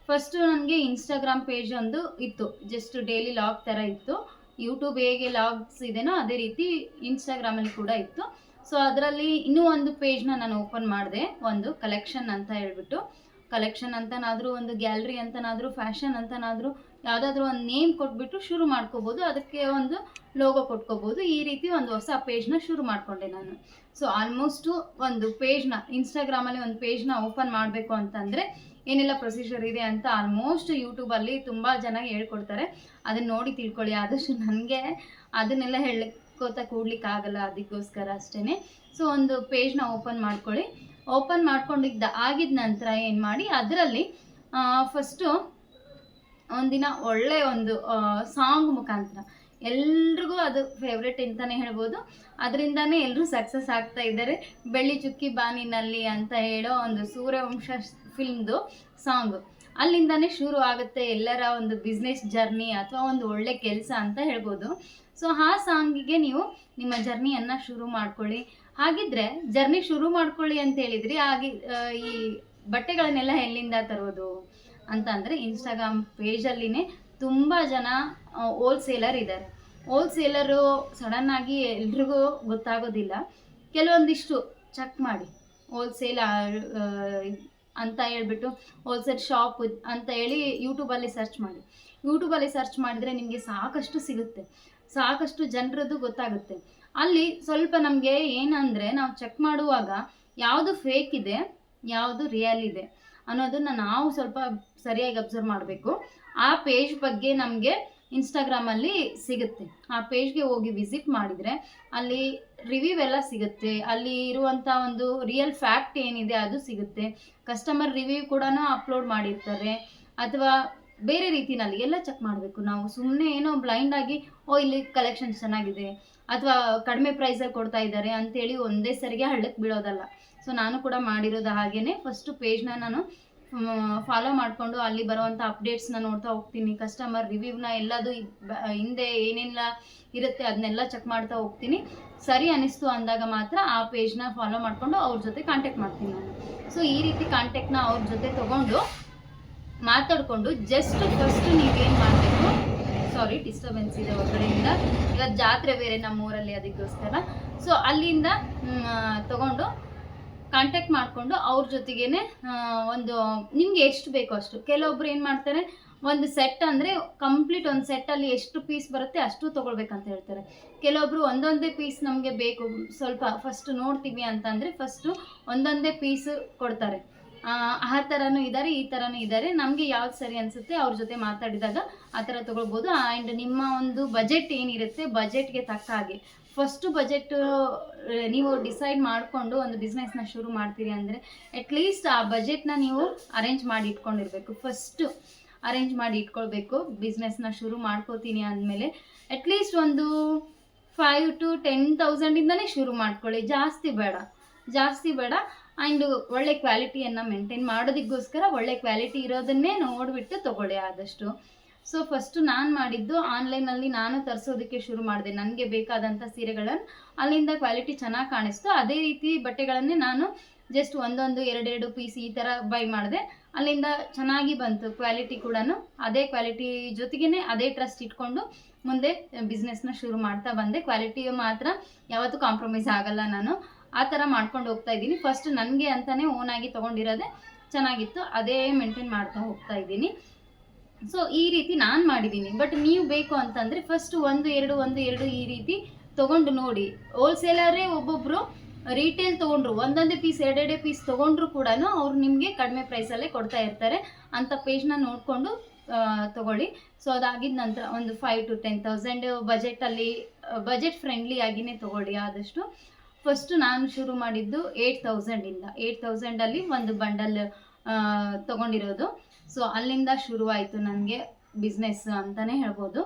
ಫಸ್ಟು ನನಗೆ ಇನ್ಸ್ಟಾಗ್ರಾಮ್ ಪೇಜ್ ಒಂದು ಇತ್ತು. ಜಸ್ಟ್ ಡೈಲಿ ಲಾಗ್ ಥರ ಇತ್ತು. ಯೂಟ್ಯೂಬ್ ಹೇಗೆ ಲಾಗ್ಸ್ ಇದೆಯೋ ಅದೇ ರೀತಿ ಇನ್ಸ್ಟಾಗ್ರಾಮಲ್ಲಿ ಕೂಡ ಇತ್ತು. ಸೊ ಅದರಲ್ಲಿ ಇನ್ನೂ ಒಂದು ಪೇಜ್ನ ನಾನು ಓಪನ್ ಮಾಡಿದೆ. ಒಂದು ಕಲೆಕ್ಷನ್ ಅಂತ ಹೇಳ್ಬಿಟ್ಟು. ಕಲೆಕ್ಷನ್ ಅಂತನಾದರೂ ಒಂದು ಗ್ಯಾಲರಿ ಅಂತನಾದರೂ ಫ್ಯಾಷನ್ ಅಂತನಾದರೂ ಯಾವುದಾದ್ರೂ ಒಂದು ನೇಮ್ ಕೊಟ್ಬಿಟ್ಟು ಶುರು ಮಾಡ್ಕೋಬೋದು. ಅದಕ್ಕೆ ಒಂದು ಲೋಗೋ ಕೊಟ್ಕೋಬೋದು. ಈ ರೀತಿ ಒಂದು ಹೊಸ ಪೇಜ್ನ ಶುರು ಮಾಡಿಕೊಂಡೆ ನಾನು. ಸೊ ಆಲ್ಮೋಸ್ಟು ಒಂದು ಪೇಜ್ನ ಇನ್ಸ್ಟಾಗ್ರಾಮಲ್ಲಿ ಒಂದು ಪೇಜ್ನ ಓಪನ್ ಮಾಡಬೇಕು ಅಂತಂದರೆ ಏನೆಲ್ಲ ಪ್ರೊಸೀಜರ್ ಇದೆ ಅಂತ ಆಲ್ಮೋಸ್ಟ್ ಯೂಟ್ಯೂಬಲ್ಲಿ ತುಂಬ ಜನ ಹೇಳ್ಕೊಡ್ತಾರೆ. ಅದನ್ನ ನೋಡಿ ತಿಳ್ಕೊಳ್ಳಿ. ಆದಷ್ಟು ನನಗೆ ಅದನ್ನೆಲ್ಲ ಹೇಳ್ಕೋತ ಕೂಡ್ಲಿಕ್ಕಾಗಲ್ಲ ಅದಕ್ಕೋಸ್ಕರ ಅಷ್ಟೇ ಸೊ ಒಂದು ಪೇಜ್ನ ಓಪನ್ ಮಾಡ್ಕೊಳ್ಳಿ. ಓಪನ್ ಮಾಡ್ಕೊಂಡಿದ್ದ ಆಗಿದ ನಂತರ ಏನು ಮಾಡಿ, ಅದರಲ್ಲಿ ಫಸ್ಟು ಒಂದಿನ ಒಳ್ಳೆ ಒಂದು ಸಾಂಗ್ ಮುಖಾಂತರ. ಎಲ್ರಿಗೂ ಅದು ಫೇವ್ರೆಟ್ ಅಂತಲೇ ಹೇಳ್ಬೋದು. ಅದರಿಂದನೇ ಎಲ್ಲರೂ ಸಕ್ಸಸ್ ಆಗ್ತಾ ಇದ್ದಾರೆ. ಬೆಳ್ಳಿ ಚುಕ್ಕಿ ಬಾನಿನಲ್ಲಿ ಅಂತ ಹೇಳೋ ಒಂದು ಸೂರ್ಯವಂಶ ಫಿಲ್ಮ್ದು ಸಾಂಗ್ ಅಲ್ಲಿಂದಾನೇ ಶುರು ಆಗುತ್ತೆ ಎಲ್ಲರ ಒಂದು ಬಿಸ್ನೆಸ್ ಜರ್ನಿ ಅಥವಾ ಒಂದು ಒಳ್ಳೆ ಕೆಲಸ ಅಂತ ಹೇಳ್ಬೋದು. ಸೊ ಆ ಸಾಂಗಿಗೆ ನೀವು ನಿಮ್ಮ ಜರ್ನಿಯನ್ನು ಶುರು ಮಾಡ್ಕೊಳ್ಳಿ. ಹಾಗಿದ್ರೆ ಜರ್ನಿ ಶುರು ಮಾಡ್ಕೊಳ್ಳಿ ಅಂತ ಹೇಳಿದ್ರಿ, ಹಾಗೆ ಈ ಬಟ್ಟೆಗಳನ್ನೆಲ್ಲ ಎಲ್ಲಿಂದ ತರೋದು ಅಂತ ಅಂದರೆ ಇನ್ಸ್ಟಾಗ್ರಾಮ್ ಪೇಜಲ್ಲಿನೇ ತುಂಬ ಜನ ಹೋಲ್ಸೇಲರ್ ಇದ್ದಾರೆ ಹೋಲ್ಸೇಲರು ಆಗಿ ಎಲ್ರಿಗೂ ಗೊತ್ತಾಗೋದಿಲ್ಲ. ಕೆಲವೊಂದಿಷ್ಟು ಚೆಕ್ ಮಾಡಿ. ಹೋಲ್ಸೇಲ್ ಅಂತ ಹೇಳ್ಬಿಟ್ಟು ಹೋಲ್ಸೇಲ್ ಶಾಪ್ ಅಂತ ಹೇಳಿ ಯೂಟ್ಯೂಬಲ್ಲಿ ಸರ್ಚ್ ಮಾಡಿ. ಯೂಟ್ಯೂಬಲ್ಲಿ ಸರ್ಚ್ ಮಾಡಿದರೆ ನಿಮಗೆ ಸಾಕಷ್ಟು ಸಿಗುತ್ತೆ. ಸಾಕಷ್ಟು ಜನರದ್ದು ಗೊತ್ತಾಗುತ್ತೆ. ಅಲ್ಲಿ ಸ್ವಲ್ಪ ನಮಗೆ ಏನಂದರೆ ನಾವು ಚೆಕ್ ಮಾಡುವಾಗ ಯಾವುದು ಫೇಕ್ ಇದೆ, ಯಾವುದು ರಿಯಲ್ ಇದೆ ಅನ್ನೋದನ್ನು ನಾವು ಸ್ವಲ್ಪ ಸರಿಯಾಗಿ ಅಬ್ಸರ್ವ್ ಮಾಡಬೇಕು. ಆ ಪೇಜ್ ಬಗ್ಗೆ ನಮಗೆ ಇನ್ಸ್ಟಾಗ್ರಾಮಲ್ಲಿ ಸಿಗುತ್ತೆ. ಆ ಪೇಜ್ಗೆ ಹೋಗಿ ವಿಸಿಟ್ ಮಾಡಿದರೆ ಅಲ್ಲಿ ರಿವ್ಯೂ ಎಲ್ಲ ಸಿಗುತ್ತೆ. ಅಲ್ಲಿ ಇರುವಂಥ ಒಂದು ರಿಯಲ್ ಫ್ಯಾಕ್ಟ್ ಏನಿದೆ ಅದು ಸಿಗುತ್ತೆ. ಕಸ್ಟಮರ್ ರಿವ್ಯೂ ಕೂಡ ಅಪ್ಲೋಡ್ ಮಾಡಿರ್ತಾರೆ. ಅಥವಾ ಬೇರೆ ರೀತಿನಲ್ಲಿ ಎಲ್ಲ ಚೆಕ್ ಮಾಡಬೇಕು ನಾವು. ಸುಮ್ಮನೆ ಏನೋ ಬ್ಲೈಂಡ್ ಆಗಿ, ಓ, ಇಲ್ಲಿ ಕಲೆಕ್ಷನ್ ಚೆನ್ನಾಗಿದೆ. ಅಥವಾ ಕಡಿಮೆ ಪ್ರೈಸಲ್ಲಿ ಕೊಡ್ತಾ ಇದ್ದಾರೆ ಅಂತೇಳಿ ಒಂದೇ ಸರಿಗೆ ಹಳ್ಳಕ್ಕೆ ಬೀಳೋದಲ್ಲ. ಸೊ ನಾನು ಕೂಡ ಮಾಡಿರೋದು ಹಾಗೇನೆ. ಫಸ್ಟು ಪೇಜ್ನ ನಾನು ಫಾಲೋ ಮಾಡಿಕೊಂಡು ಅಲ್ಲಿ ಬರುವಂಥ ಅಪ್ಡೇಟ್ಸ್ನ ನೋಡ್ತಾ ಹೋಗ್ತೀನಿ. ಕಸ್ಟಮರ್ ರಿವ್ಯೂವ್ನ ಎಲ್ಲದು ಹಿಂದೆ ಏನೆಲ್ಲ ಇರುತ್ತೆ ಅದನ್ನೆಲ್ಲ ಚೆಕ್ ಮಾಡ್ತಾ ಹೋಗ್ತೀನಿ. ಸರಿ ಅನಿಸ್ತು ಅಂದಾಗ ಮಾತ್ರ ಆ ಪೇಜ್ನ ಫಾಲೋ ಮಾಡಿಕೊಂಡು ಅವ್ರ ಜೊತೆ ಕಾಂಟ್ಯಾಕ್ಟ್ ಮಾಡ್ತೀನಿ ನಾನು. ಸೊ ಈ ರೀತಿ ಕಾಂಟ್ಯಾಕ್ಟ್ನ ಅವ್ರ ಜೊತೆ ತೊಗೊಂಡು ಮಾತಾಡಿಕೊಂಡು ಜಸ್ಟ್ ಫಸ್ಟ್ ನೀವೇನು ಮಾಡಬೇಕು? ಸಾರಿ ಡಿಸ್ಟರ್ಬೆನ್ಸ್ ಇದೆ ಹೊರಗಡೆಯಿಂದ. ಇವತ್ತು ಜಾತ್ರೆ ಬೇರೆ ನಮ್ಮ ಊರಲ್ಲಿ ಅದಕ್ಕೋಸ್ಕರ. ಸೊ ಅಲ್ಲಿಂದ ತಗೊಂಡು ಕಾಂಟ್ಯಾಕ್ಟ್ ಮಾಡಿಕೊಂಡು ಅವ್ರ ಜೊತೆಗೇನೆ ಒಂದು, ನಿಮ್ಗೆ ಎಷ್ಟು ಬೇಕೋ ಅಷ್ಟು. ಕೆಲವೊಬ್ರು ಏನು ಮಾಡ್ತಾರೆ, ಒಂದು ಸೆಟ್ ಅಂದರೆ ಕಂಪ್ಲೀಟ್ ಒಂದು ಸೆಟ್ಟಲ್ಲಿ ಎಷ್ಟು ಪೀಸ್ ಬರುತ್ತೆ ಅಷ್ಟು ತೊಗೊಳ್ಬೇಕಂತ ಹೇಳ್ತಾರೆ. ಕೆಲವೊಬ್ರು ಒಂದೊಂದೇ ಪೀಸ್ ನಮಗೆ ಬೇಕು. ಸ್ವಲ್ಪ ಫಸ್ಟ್ ನೋಡ್ತೀವಿ ಅಂತಂದರೆ ಫಸ್ಟು ಒಂದೊಂದೇ ಪೀಸ್ ಕೊಡ್ತಾರೆ. ಆ ಥರನೂ ಇದ್ದಾರೆ ಈ ಥರನೂ ಇದ್ದಾರೆ ನಮಗೆ ಯಾವ್ದು ಸರಿ ಅನಿಸುತ್ತೆ ಅವ್ರ ಜೊತೆ ಮಾತಾಡಿದಾಗ ಆ ಥರ ತೊಗೊಳ್ಬೋದು. ಆ್ಯಂಡ್ ನಿಮ್ಮ ಒಂದು ಬಜೆಟ್ ಏನಿರುತ್ತೆ ಬಜೆಟ್ಗೆ ತಕ್ಕ ಹಾಗೆ. ಫಸ್ಟು ಬಜೆಟ್ ನೀವು ಡಿಸೈಡ್ ಮಾಡಿಕೊಂಡು ಒಂದು ಬಿಸ್ನೆಸ್ನ ಶುರು ಮಾಡ್ತೀರಿ ಅಂದರೆ ಅಟ್ಲೀಸ್ಟ್ ಆ ಬಜೆಟ್ನ ನೀವು ಅರೇಂಜ್ ಮಾಡಿ ಇಟ್ಕೊಂಡಿರಬೇಕು. ಫಸ್ಟು ಅರೇಂಜ್ ಮಾಡಿ ಇಟ್ಕೊಳ್ಬೇಕು ಬಿಸ್ನೆಸ್ನ ಶುರು ಮಾಡ್ಕೋತೀನಿ ಅಂದಮೇಲೆ ಅಟ್ಲೀಸ್ಟ್ ಒಂದು ಫೈವ್ ಟು ಟೆನ್ ತೌಸಂಡಿಂದನೇ ಶುರು ಮಾಡ್ಕೊಳ್ಳಿ. ಜಾಸ್ತಿ ಬೇಡ. ಜಾಸ್ತಿ ಬೇಡ. ಆ್ಯಂಡ್ ಒಳ್ಳೆ ಕ್ವಾಲಿಟಿಯನ್ನು ಮೇಂಟೈನ್ ಮಾಡೋದಕ್ಕೋಸ್ಕರ ಒಳ್ಳೆ ಕ್ವಾಲಿಟಿ ಇರೋದನ್ನೇ ನೋಡಿಬಿಟ್ಟು ತೊಗೊಳ್ಳಿ ಆದಷ್ಟು. ಸೊ ಫಸ್ಟು ನಾನು ಮಾಡಿದ್ದು ಆನ್ಲೈನಲ್ಲಿ ನಾನು ತರಿಸೋದಕ್ಕೆ ಶುರು ಮಾಡಿದೆ. ನನಗೆ ಬೇಕಾದಂಥ ಸೀರೆಗಳನ್ನು ಅಲ್ಲಿಂದ ಕ್ವಾಲಿಟಿ ಚೆನ್ನಾಗಿ ಕಾಣಿಸ್ತು. ಅದೇ ರೀತಿ ಬಟ್ಟೆಗಳನ್ನೇ ನಾನು ಜಸ್ಟ್ ಒಂದೊಂದು ಎರಡೆರಡು ಪೀಸ್ ಈ ಥರ ಬೈ ಮಾಡಿದೆ. ಅಲ್ಲಿಂದ ಚೆನ್ನಾಗಿ ಬಂತು ಕ್ವಾಲಿಟಿ ಕೂಡ ಅದೇ ಕ್ವಾಲಿಟಿ ಜೊತೆಗೇ ಅದೇ ಟ್ರಸ್ಟ್ ಇಟ್ಕೊಂಡು ಮುಂದೆ ಬಿಸ್ನೆಸ್ನ ಶುರು ಮಾಡ್ತಾ ಬಂದೆ. ಕ್ವಾಲಿಟಿ ಮಾತ್ರ ಯಾವತ್ತೂ ಕಾಂಪ್ರಮೈಸ್ ಆಗಲ್ಲ ನಾನು. ಆ ಥರ ಮಾಡ್ಕೊಂಡು ಹೋಗ್ತಾ ಇದ್ದೀನಿ. ಫಸ್ಟ್ ನನಗೆ ಅಂತಲೇ ಓನಾಗಿ ತೊಗೊಂಡಿರೋದೆ ಚೆನ್ನಾಗಿತ್ತು. ಅದೇ ಮೇಂಟೈನ್ ಮಾಡ್ತಾ ಹೋಗ್ತಾ ಇದ್ದೀನಿ. ಸೊ ಈ ರೀತಿ ನಾನು ಮಾಡಿದ್ದೀನಿ. ಬಟ್ ನೀವು ಬೇಕು ಅಂತಂದರೆ ಫಸ್ಟ್ ಒಂದು, ಎರಡು ಒಂದು, ಎರಡು ಈ ರೀತಿ ತೊಗೊಂಡು ನೋಡಿ. ಹೋಲ್ಸೇಲರೇ ಒಬ್ಬೊಬ್ಬರು ರೀಟೇಲ್ ತೊಗೊಂಡ್ರು, ಒಂದೊಂದೇ ಪೀಸ್ ಎರಡೆರಡೇ ಪೀಸ್ ತೊಗೊಂಡ್ರು ಕೂಡ ಅವ್ರು ನಿಮಗೆ ಕಡಿಮೆ ಪ್ರೈಸಲ್ಲೇ ಕೊಡ್ತಾ ಇರ್ತಾರೆ. ಅಂಥ ಪೇಜ್ನ ನೋಡಿಕೊಂಡು ತಗೊಳ್ಳಿ. ಸೊ ಅದಾಗಿದ ನಂತರ ಒಂದು ಫೈವ್ ಟು ಟೆನ್ ತೌಸಂಡ್ ಬಜೆಟಲ್ಲಿ ಬಜೆಟ್ ಫ್ರೆಂಡ್ಲಿ ಆಗಿನೇ ತಗೊಳ್ಳಿ ಆದಷ್ಟು. ಫಸ್ಟು ನಾನು ಶುರು ಮಾಡಿದ್ದು ಏಯ್ಟ್ ತೌಸಂಡಿಂದ ಏಯ್ಟ್ ತೌಸಂಡಲ್ಲಿ ಒಂದು ಬಂಡಲ್ ತಗೊಂಡಿರೋದು. ಸೊ ಅಲ್ಲಿಂದ ಶುರುವಾಯಿತು ನನಗೆ ಬಿಸ್ನೆಸ್ ಅಂತಲೇ ಹೇಳ್ಬೋದು.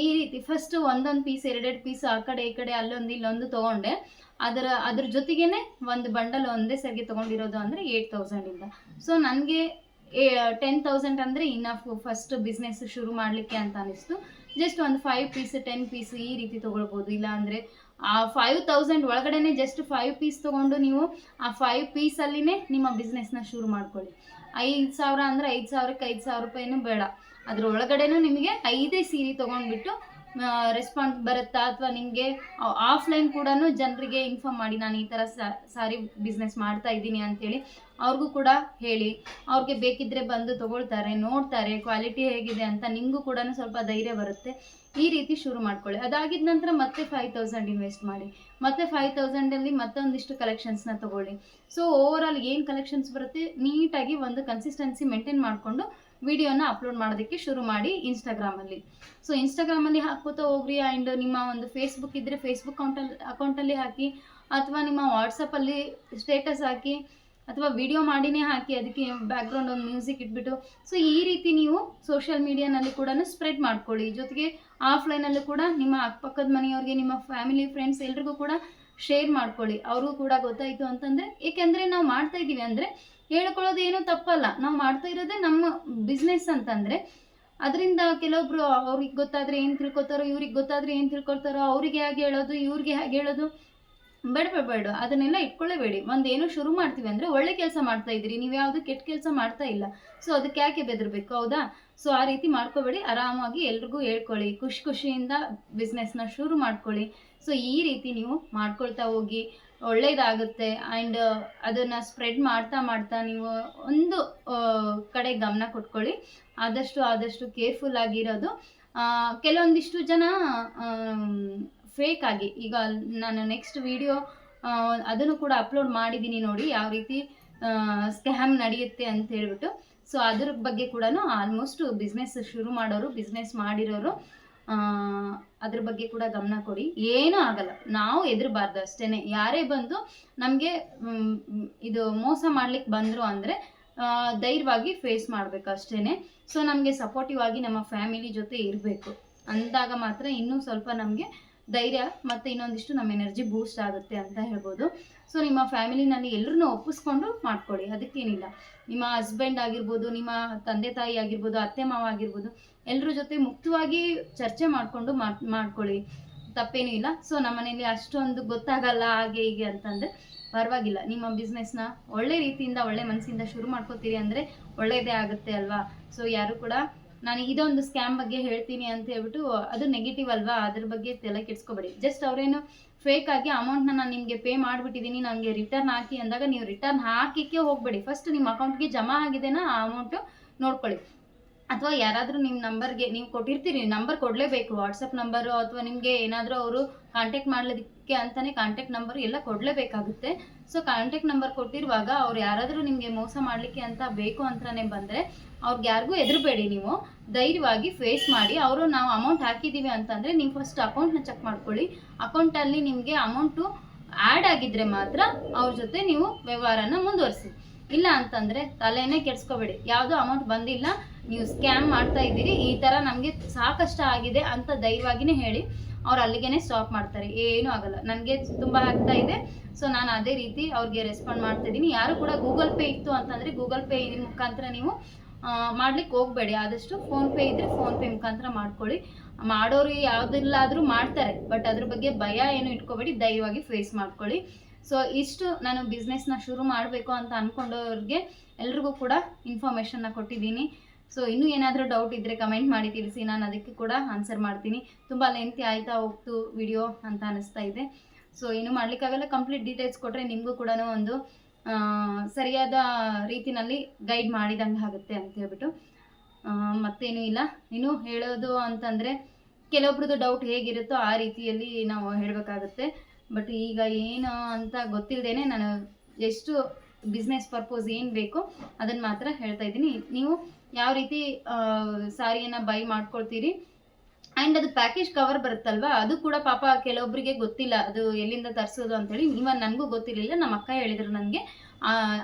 ಈ ರೀತಿ ಫಸ್ಟ್ ಒಂದೊಂದು ಪೀಸ್ ಎರಡೆರಡು ಪೀಸ್ ಆ ಕಡೆ, ಈ ಕಡೆ ಅಲ್ಲೊಂದು, ಇಲ್ಲೊಂದು ತೊಗೊಂಡೆ. ಅದರ, ಅದ್ರ ಜೊತೆಗೇನೆ ಒಂದು ಬಂಡಲ್ ಒಂದೇ ಸರಿಗೆ ತೊಗೊಂಡಿರೋದು ಅಂದರೆ ಏಯ್ಟ್ ತೌಸಂಡಿಂದ ಸೊ ನನಗೆ ಟೆನ್ ತೌಸಂಡ್ ಅಂದರೆ ಇನ್ನಫ್ ಫಸ್ಟ್ ಬಿಸ್ನೆಸ್ ಶುರು ಮಾಡಲಿಕ್ಕೆ ಅಂತ ಅನಿಸ್ತು. ಜಸ್ಟ್ ಒಂದು ಫೈವ್ ಪೀಸ್ ಟೆನ್ ಪೀಸ್ ಈ ರೀತಿ ತೊಗೊಳ್ಬೋದು. ಇಲ್ಲ ಅಂದರೆ ಆ ಫೈವ್ ತೌಸಂಡ್ ಒಳಗಡೆನೆ ಜಸ್ಟ್ ಫೈವ್ ಪೀಸ್ ತೊಗೊಂಡು ನೀವು ಆ ಫೈವ್ ಪೀಸಲ್ಲಿನೇ ನಿಮ್ಮ ಬಿಸ್ನೆಸ್ನ ಶುರು ಮಾಡ್ಕೊಳ್ಳಿ. ಐದು ಸಾವಿರ ಅಂದರೆ ಐದು ಸಾವಿರಕ್ಕೆ ಐದು ಸಾವಿರ ರೂಪಾಯಿನೂ ಬೇಡ. ಅದ್ರ ಒಳಗಡೆನೂ ನಿಮಗೆ ಐದೇ ಸೀರೆ ತೊಗೊಂಡ್ಬಿಟ್ಟು ರೆಸ್ಪಾನ್ಸ್ ಬರುತ್ತಾ ಅಥವಾ ನಿಮಗೆ ಆಫ್ಲೈನ್ ಕೂಡ ಜನರಿಗೆ ಇನ್ಫಾರ್ಮ್ ಮಾಡಿ, ನಾನು ಈ ಥರ ಸಾರಿ ಬಿಸ್ನೆಸ್ ಮಾಡ್ತಾ ಇದ್ದೀನಿ ಅಂತೇಳಿ ಅವ್ರಿಗೂ ಕೂಡ ಹೇಳಿ. ಅವ್ರಿಗೆ ಬೇಕಿದ್ದರೆ ಬಂದು ತಗೊಳ್ತಾರೆ, ನೋಡ್ತಾರೆ ಕ್ವಾಲಿಟಿ ಹೇಗಿದೆ ಅಂತ ನಿಮಗೂ ಕೂಡ ಸ್ವಲ್ಪ ಧೈರ್ಯ ಬರುತ್ತೆ. ಈ ರೀತಿ ಶುರು ಮಾಡ್ಕೊಳ್ಳಿ. ಅದಾಗಿದ ನಂತರ ಮತ್ತೆ ಫೈವ್ ತೌಸಂಡ್ ಇನ್ವೆಸ್ಟ್ ಮಾಡಿ. ಮತ್ತೆ ಫೈವ್ ತೌಸಂಡಲ್ಲಿ ಮತ್ತೊಂದಿಷ್ಟು ಕಲೆಕ್ಷನ್ಸ್ನ ತಗೊಳ್ಳಿ. ಸೊ ಓವರ್ ಏನು ಕಲೆಕ್ಷನ್ಸ್ ಬರುತ್ತೆ ನೀಟಾಗಿ ಒಂದು ಕನ್ಸಿಸ್ಟೆನ್ಸಿ ಮೇಂಟೈನ್ ಮಾಡಿಕೊಂಡು ವಿಡಿಯೋನ ಅಪ್ಲೋಡ್ ಮಾಡೋದಕ್ಕೆ ಶುರು ಮಾಡಿ ಇನ್ಸ್ಟಾಗ್ರಾಮಲ್ಲಿ ಸೊ ಇನ್ಸ್ಟಾಗ್ರಾಮಲ್ಲಿ ಹಾಕ್ಕೋತಾ ಹೋಗ್ರಿ ಆ್ಯಂಡ್ ನಿಮ್ಮ ಒಂದು ಫೇಸ್ಬುಕ್ ಇದ್ದರೆ ಫೇಸ್ಬುಕ್ ಅಕೌಂಟಲ್ಲಿ ಅಕೌಂಟಲ್ಲಿ ಹಾಕಿ, ಅಥವಾ ನಿಮ್ಮ ವಾಟ್ಸಪ್ಪಲ್ಲಿ ಸ್ಟೇಟಸ್ ಹಾಕಿ ಅಥವಾ ವಿಡಿಯೋ ಮಾಡಿನೇ ಹಾಕಿ ಅದಕ್ಕೆ ಬ್ಯಾಕ್ಗ್ರೌಂಡ್ ಒಂದು ಮ್ಯೂಸಿಕ್ ಇಟ್ಬಿಟ್ಟು. ಸೊ ಈ ರೀತಿ ನೀವು ಸೋಷಿಯಲ್ ಮೀಡಿಯಾನಲ್ಲಿ ಕೂಡ ಸ್ಪ್ರೆಡ್ ಮಾಡ್ಕೊಳ್ಳಿ. ಜೊತೆಗೆ ಆಫ್ಲೈನಲ್ಲೂ ಕೂಡ ನಿಮ್ಮ ಅಕ್ಕಪಕ್ಕದ ಮನೆಯವ್ರಿಗೆ, ನಿಮ್ಮ ಫ್ಯಾಮಿಲಿ ಫ್ರೆಂಡ್ಸ್ ಎಲ್ರಿಗೂ ಕೂಡ ಶೇರ್ ಮಾಡ್ಕೊಳ್ಳಿ. ಅವ್ರಿಗೂ ಕೂಡ ಗೊತ್ತಾಯಿತು ಅಂತಂದರೆ, ಏಕೆಂದರೆ ನಾವು ಮಾಡ್ತಾ ಇದ್ದೀವಿ ಅಂದರೆ ಹೇಳ್ಕೊಳ್ಳೋದು ಏನೂ ತಪ್ಪಲ್ಲ. ನಾವು ಮಾಡ್ತಾ ಇರೋದೇ ನಮ್ಮ ಬಿಸ್ನೆಸ್ ಅಂತಂದರೆ, ಅದರಿಂದ ಕೆಲವೊಬ್ರು ಅವ್ರಿಗೆ ಗೊತ್ತಾದರೆ ಏನು ತಿಳ್ಕೊತಾರೋ, ಇವ್ರಿಗೆ ಗೊತ್ತಾದರೆ ಏನು ತಿಳ್ಕೊಳ್ತಾರೋ, ಅವ್ರಿಗೆ ಹೇಗೆ ಹೇಳೋದು, ಇವ್ರಿಗೆ ಹೇಗೆ ಹೇಳೋದು ಬೇಡ ಬೇಡ ಅದನ್ನೆಲ್ಲ ಇಟ್ಕೊಳ್ಳೇಬೇಡಿ. ಒಂದು ಏನೋ ಶುರು ಮಾಡ್ತೀವಿ ಅಂದರೆ ಒಳ್ಳೆ ಕೆಲಸ ಮಾಡ್ತಾ ಇದ್ದೀರಿ. ನೀವು ಯಾವುದು ಕೆಟ್ಟ ಕೆಲಸ ಮಾಡ್ತಾ ಇಲ್ಲ. ಸೊ ಅದಕ್ಕೆ ಯಾಕೆ ಬೆದರಬೇಕು? ಹೌದಾ? ಸೊ ಆ ರೀತಿ ಮಾಡ್ಕೋಬೇಡಿ. ಆರಾಮಾಗಿ ಎಲ್ರಿಗೂ ಹೇಳ್ಕೊಳ್ಳಿ. ಖುಷಿ ಖುಷಿಯಿಂದ ಬಿಸ್ನೆಸ್ನ ಶುರು ಮಾಡ್ಕೊಳ್ಳಿ. ಸೊ ಈ ರೀತಿ ನೀವು ಮಾಡ್ಕೊಳ್ತಾ ಹೋಗಿ. ಒಳ್ಳೇದಾಗುತ್ತೆ. ಆ್ಯಂಡ್ ಅದನ್ನು ಸ್ಪ್ರೆಡ್ ಮಾಡ್ತಾ ಮಾಡ್ತಾ ನೀವು ಒಂದು ಕಡೆ ಗಮನ ಕೊಟ್ಕೊಳ್ಳಿ. ಆದಷ್ಟು ಆದಷ್ಟು ಕೇರ್ಫುಲ್ ಆಗಿರೋದು. ಕೆಲವೊಂದಿಷ್ಟು ಜನ ಫೇಕ್ ಆಗಿ. ಈಗ ನಾನು ನೆಕ್ಸ್ಟ್ ವಿಡಿಯೋ ಅದನ್ನು ಕೂಡ ಅಪ್ಲೋಡ್ ಮಾಡಿದ್ದೀನಿ ನೋಡಿ, ಯಾವ ರೀತಿ ಸ್ಕ್ಯಾಮ್ ನಡೆಯುತ್ತೆ ಅಂತ ಹೇಳ್ಬಿಟ್ಟು. ಸೊ ಅದ್ರ ಬಗ್ಗೆ ಕೂಡ ಆಲ್ಮೋಸ್ಟ್ ಬಿಸ್ನೆಸ್ ಶುರು ಮಾಡೋರು ಬಿಸ್ನೆಸ್ ಮಾಡಿರೋರು ಅದ್ರ ಬಗ್ಗೆ ಕೂಡ ಗಮನ ಕೊಡಿ. ಏನೂ ಆಗಲ್ಲ. ನಾವು ಎದುರಬಾರ್ದು ಅಷ್ಟೇ ಯಾರೇ ಬಂದು ನಮಗೆ ಇದು ಮೋಸ ಮಾಡ್ಲಿಕ್ಕೆ ಬಂದರು ಅಂದರೆ ಧೈರ್ಯವಾಗಿ ಫೇಸ್ ಮಾಡಬೇಕು ಅಷ್ಟೇ ಸೊ ನಮಗೆ ಸಪೋರ್ಟಿವ್ ಆಗಿ ನಮ್ಮ ಫ್ಯಾಮಿಲಿ ಜೊತೆ ಇರಬೇಕು. ಅಂದಾಗ ಮಾತ್ರ ಇನ್ನೂ ಸ್ವಲ್ಪ ನಮಗೆ ಧೈರ್ಯ ಮತ್ತು ಇನ್ನೊಂದಿಷ್ಟು ನಮ್ಮ ಎನರ್ಜಿ ಬೂಸ್ಟ್ ಆಗುತ್ತೆ ಅಂತ ಹೇಳ್ಬೋದು. ಸೊ ನಿಮ್ಮ ಫ್ಯಾಮಿಲಿನಲ್ಲಿ ಎಲ್ಲರನ್ನೂ ಒಪ್ಪಿಸ್ಕೊಂಡು ಮಾಡ್ಕೊಳ್ಳಿ. ಅದಕ್ಕೇನಿಲ್ಲ. ನಿಮ್ಮ ಹಸ್ಬೆಂಡ್ ಆಗಿರ್ಬೋದು, ನಿಮ್ಮ ತಂದೆ ತಾಯಿ ಆಗಿರ್ಬೋದು, ಅತ್ತೆ ಮಾವ ಆಗಿರ್ಬೋದು ಎಲ್ಲರ ಜೊತೆ ಮುಕ್ತವಾಗಿ ಚರ್ಚೆ ಮಾಡಿಕೊಂಡು ಮಾಡ್ಕೊಳ್ಳಿ. ತಪ್ಪೇನೂ ಇಲ್ಲ. ಸೊ ನಮ್ಮ ಮನೇಲಿ ಅಷ್ಟೊಂದು ಗೊತ್ತಾಗಲ್ಲ ಹಾಗೆ ಹೀಗೆ ಅಂತಂದರೆ ಪರವಾಗಿಲ್ಲ. ನಿಮ್ಮ ಬಿಸ್ನೆಸ್ನ ಒಳ್ಳೆ ರೀತಿಯಿಂದ, ಒಳ್ಳೆ ಮನಸ್ಸಿಂದ ಶುರು ಮಾಡ್ಕೋತೀರಿ ಅಂದರೆ ಒಳ್ಳೆಯದೇ ಆಗುತ್ತೆ ಅಲ್ವಾ? ಸೊ ಯಾರು ಕೂಡ ನಾನು ಇದೊಂದು ಸ್ಕ್ಯಾಮ್ ಬಗ್ಗೆ ಹೇಳ್ತೀನಿ ಅಂತ ಹೇಳ್ಬಿಟ್ಟು ಅದು ನೆಗೆಟಿವ್ ಅಲ್ವಾ? ಅದ್ರ ಬಗ್ಗೆ ತಲೆ ಕೆಡ್ಸ್ಕೊಬೇಡಿ. ಜಸ್ಟ್ ಅವರೇನು ಫೇಕ್ ಆಗಿ ಅಮೌಂಟ್ನ ನಾನು ನಿಮಗೆ ಪೇ ಮಾಡಿಬಿಟ್ಟಿದ್ದೀನಿ ನನಗೆ ರಿಟರ್ನ್ ಹಾಕಿ ಅಂದಾಗ ನೀವು ರಿಟರ್ನ್ ಹಾಕಿಕ್ಕೆ ಹೋಗಬೇಡಿ. ಫಸ್ಟ್ ನಿಮ್ಮ ಅಕೌಂಟ್ಗೆ ಜಮಾ ಆಗಿದೆನಾ ಆ ಅಮೌಂಟು ನೋಡ್ಕೊಳ್ಳಿ. ಅಥವಾ ಯಾರಾದರೂ ನಿಮ್ಮ ನಂಬರ್ಗೆ ನೀವು ಕೊಟ್ಟಿರ್ತೀರಿ ನಂಬರ್ ಕೊಡಲೇಬೇಕು. ವಾಟ್ಸಪ್ ನಂಬರು ಅಥವಾ ನಿಮಗೆ ಏನಾದರೂ ಅವರು ಕಾಂಟ್ಯಾಕ್ಟ್ ಮಾಡಲಿಕ್ಕೆ ಅಂತಲೇ ಕಾಂಟ್ಯಾಕ್ಟ್ ನಂಬರ್ ಎಲ್ಲ ಕೊಡಲೇಬೇಕಾಗುತ್ತೆ. ಸೊ ಕಾಂಟ್ಯಾಕ್ಟ್ ನಂಬರ್ ಕೊಟ್ಟಿರುವಾಗ ಅವ್ರು ಯಾರಾದರೂ ನಿಮಗೆ ಮೋಸ ಮಾಡಲಿಕ್ಕೆ ಅಂತ ಬೇಕು ಅಂತಲೇ ಬಂದರೆ ಅವ್ರಿಗೆ ಯಾರಿಗೂ ಹೆದರಬೇಡಿ ನೀವು. ಧೈರ್ಯವಾಗಿ ಫೇಸ್ ಮಾಡಿ. ಅವರು ನಾವು ಅಮೌಂಟ್ ಹಾಕಿದ್ದೀವಿ ಅಂತಂದರೆ ನೀವು ಫಸ್ಟ್ ಅಕೌಂಟ್ನ ಚೆಕ್ ಮಾಡ್ಕೊಳ್ಳಿ. ಅಕೌಂಟಲ್ಲಿ ನಿಮಗೆ ಅಮೌಂಟು ಆ್ಯಡ್ ಆಗಿದ್ದರೆ ಮಾತ್ರ ಅವ್ರ ಜೊತೆ ನೀವು ವ್ಯವಹಾರನ ಮುಂದುವರಿಸಿ. ಇಲ್ಲ ಅಂತಂದರೆ ತಲೆನೇ ಕೆಡ್ಸ್ಕೋಬೇಡಿ. ಯಾವುದೋ ಅಮೌಂಟ್ ಬಂದಿಲ್ಲ, ನೀವು ಸ್ಕ್ಯಾಮ್ ಮಾಡ್ತಾ ಇದ್ದೀರಿ, ಈ ಥರ ನಮಗೆ ಸಾಕಷ್ಟು ಆಗಿದೆ ಅಂತ ಧೈರ್ಯವಾಗಿಯೇ ಹೇಳಿ. ಅವ್ರು ಅಲ್ಲಿಗೆ ಸ್ಟಾಪ್ ಮಾಡ್ತಾರೆ. ಏನು ಆಗಲ್ಲ. ನನಗೆ ತುಂಬ ಆಗ್ತಾ ಇದೆ. ಸೊ ನಾನು ಅದೇ ರೀತಿ ಅವ್ರಿಗೆ ರೆಸ್ಪಾಂಡ್ ಮಾಡ್ತಾ ಇದ್ದೀನಿ. ಯಾರು ಕೂಡ ಗೂಗಲ್ ಪೇ ಇತ್ತು ಅಂತಂದರೆ ಗೂಗಲ್ ಪೇ ಮುಖಾಂತರ ನೀವು ಮಾಡ್ಲಿಕ್ಕೆ ಹೋಗಬೇಡಿ. ಆದಷ್ಟು ಫೋನ್ಪೇ ಇದ್ದರೆ ಫೋನ್ಪೇ ಮುಖಾಂತರ ಮಾಡ್ಕೊಳ್ಳಿ. ಮಾಡೋರು ಯಾವುದಿಲ್ಲಾದರೂ ಮಾಡ್ತಾರೆ. ಬಟ್ ಅದ್ರ ಬಗ್ಗೆ ಭಯ ಏನು ಇಟ್ಕೋಬೇಡಿ. ದಯವಾಗಿ ಫೇಸ್ ಮಾಡ್ಕೊಳ್ಳಿ. ಸೊ ಇಷ್ಟು ನಾನು ಬಿಸ್ನೆಸ್ನ ಶುರು ಮಾಡಬೇಕು ಅಂತ ಅಂದ್ಕೊಂಡವ್ರಿಗೆ ಎಲ್ರಿಗೂ ಕೂಡ ಇನ್ಫಾರ್ಮೇಷನ್ನ ಕೊಟ್ಟಿದ್ದೀನಿ. ಸೊ ಇನ್ನೂ ಏನಾದರೂ ಡೌಟ್ ಇದ್ದರೆ ಕಮೆಂಟ್ ಮಾಡಿ ತಿಳಿಸಿ. ನಾನು ಅದಕ್ಕೆ ಕೂಡ ಆನ್ಸರ್ ಮಾಡ್ತೀನಿ. ತುಂಬ ಲೆಂತಿ ಆಯ್ತಾ ಹೋಗ್ತು ವಿಡಿಯೋ ಅಂತ ಅನಿಸ್ತಾ ಇದೆ. ಸೊ ಏನು ಮಾಡಲಿಕ್ಕಾಗಲ್ಲ. ಕಂಪ್ಲೀಟ್ ಡೀಟೇಲ್ಸ್ ಕೊಟ್ಟರೆ ನಿಮಗೂ ಕೂಡ ಒಂದು ಸರಿಯಾದ ರೀತಿನಲ್ಲಿ ಗೈಡ್ ಮಾಡಿದಂಗೆ ಆಗುತ್ತೆ ಅಂತ ಹೇಳ್ಬಿಟ್ಟು. ಮತ್ತೇನೂ ಇಲ್ಲ. ಇನ್ನು ಹೇಳೋದು ಅಂತಂದರೆ, ಕೆಲವೊಬ್ರದ್ದು ಡೌಟ್ ಹೇಗಿರುತ್ತೋ ಆ ರೀತಿಯಲ್ಲಿ ನಾವು ಹೇಳಬೇಕಾಗುತ್ತೆ. ಬಟ್ ಈಗ ಏನು ಅಂತ ಗೊತ್ತಿಲ್ಲದೇನೆ ನಾನು ಎಷ್ಟು ಬಿಸ್ನೆಸ್ ಪರ್ಪೋಸ್ ಏನು ಬೇಕೋ ಅದನ್ನು ಮಾತ್ರ ಹೇಳ್ತಾ ಇದ್ದೀನಿ. ನೀವು ಯಾವ ರೀತಿ ಸಾರಿಯನ್ನು ಬೈ ಮಾಡ್ಕೊಳ್ತೀರಿ? ಆ್ಯಂಡ್ ಅದು ಪ್ಯಾಕೇಜ್ ಕವರ್ ಬರುತ್ತಲ್ವಾ? ಅದು ಕೂಡ ಪಾಪ ಕೆಲವೊಬ್ಬರಿಗೆ ಗೊತ್ತಿಲ್ಲ. ಅದು ಎಲ್ಲಿಂದ ತರಿಸೋದು ಅಂತೇಳಿ ಇವನ್ ನನಗೂ ಗೊತ್ತಿರಲಿಲ್ಲ. ನಮ್ಮ ಅಕ್ಕ ಹೇಳಿದ್ರು ನನಗೆ.